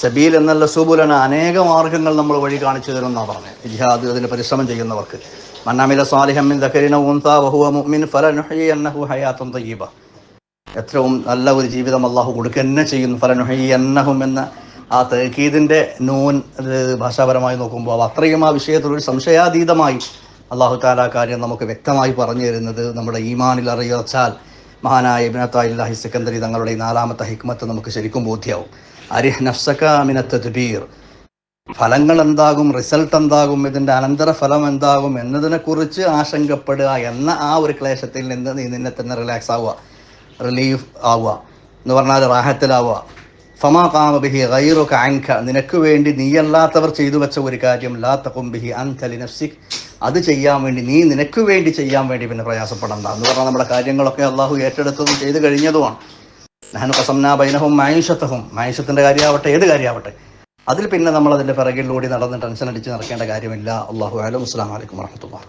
സബീൽ എന്നല്ല സുബുലന അനേക മാർഗങ്ങൾ നമ്മൾ വഴി കാണിച്ചു തരുമെന്നാണ് പറഞ്ഞത്. ജിഹാദ് അതിന് പരിശ്രമം ചെയ്യുന്നവർക്ക്. മന്നാമില സ്വാലിഹം മിൻ ദക്കരിന ഉൻത വഹുവ മുഅ്മിൻ ഹയാത്തുൻ തയ്യിബ. ഏറ്റവും നല്ല ഒരു ജീവിതം അള്ളാഹു കൊടുക്കുക ചെയ്യുന്നു ചെയ്യുന്നു. എന്നഹും എന്ന ആ തേക്കീദിന്റെ നൂൻ ഭാഷാപരമായി നോക്കുമ്പോൾ അത്രയും ആ വിഷയത്തിൽ ഒരു സംശയാതീതമായി അള്ളാഹു താല കാര്യം നമുക്ക് വ്യക്തമായി പറഞ്ഞു തരുന്നത് നമ്മുടെ ഈമാനിൽ അറിയാച്ചാൽ മഹാനായ ഇബിനത്തായി സിക്കന്ദരി തങ്ങളുടെ നാലാമത്തെ ഹിക്മത്ത് നമുക്ക് ശരിക്കും ബോധ്യമാവും അരിഹ് നഫ്സക്കാമിന തദ്ബീർ. ഫലങ്ങൾ എന്താകും റിസൾട്ട് എന്താകും? ഇതിന്റെ അനന്തര ഫലം എന്താകും? എന്നതിനെക്കുറിച്ച് ആശങ്കപ്പെടുക എന്ന ആ ഒരു ക്ലേശത്തിൽ നിന്ന് നീ നിന്നെ തന്നെ റിലാക്സ് ആവുക. റിലീഫ് ആവുക. എന്ന് പറഞ്ഞാൽ റാഹത്തിലാവുക. ഫമാ കാമ ബിഹി ഗൈറുക അൻക. നിനക്ക് വേണ്ടി നീയല്ലാത്തവർ ചെയ്തു വെച്ച ഒരു കാര്യം ലാ തഖും ബിഹി അൻത ലിനഫ്സിക് അത് ചെയ്യാൻ വേണ്ടി നീ നിനക്ക് വേണ്ടി ചെയ്യാൻ വേണ്ടി പിന്നെ പ്രയാസപ്പെടണ്ട. എന്ന് പറഞ്ഞാൽ നമ്മുടെ കാര്യങ്ങളൊക്കെ അള്ളാഹു ഏറ്റെടുത്തതും ചെയ്തു കഴിഞ്ഞതുമാണ്. ഞാൻ കസംന ബൈനഹും മായുഷത്തഹും മായുഷത്തിന്റെ കാര്യമാവട്ടെ ഏത് കാര്യമാവട്ടെ. അതിൽ പിന്നെ നമ്മൾ അതിന്റെ പിറകിലൂടെ നടന്ന് ടെൻഷൻ അടിച്ച് നടക്കേണ്ട കാര്യമില്ല. അള്ളാഹു അലൈഹി അസ്സാം വലൈക്കും വർഹമത്തുള്ള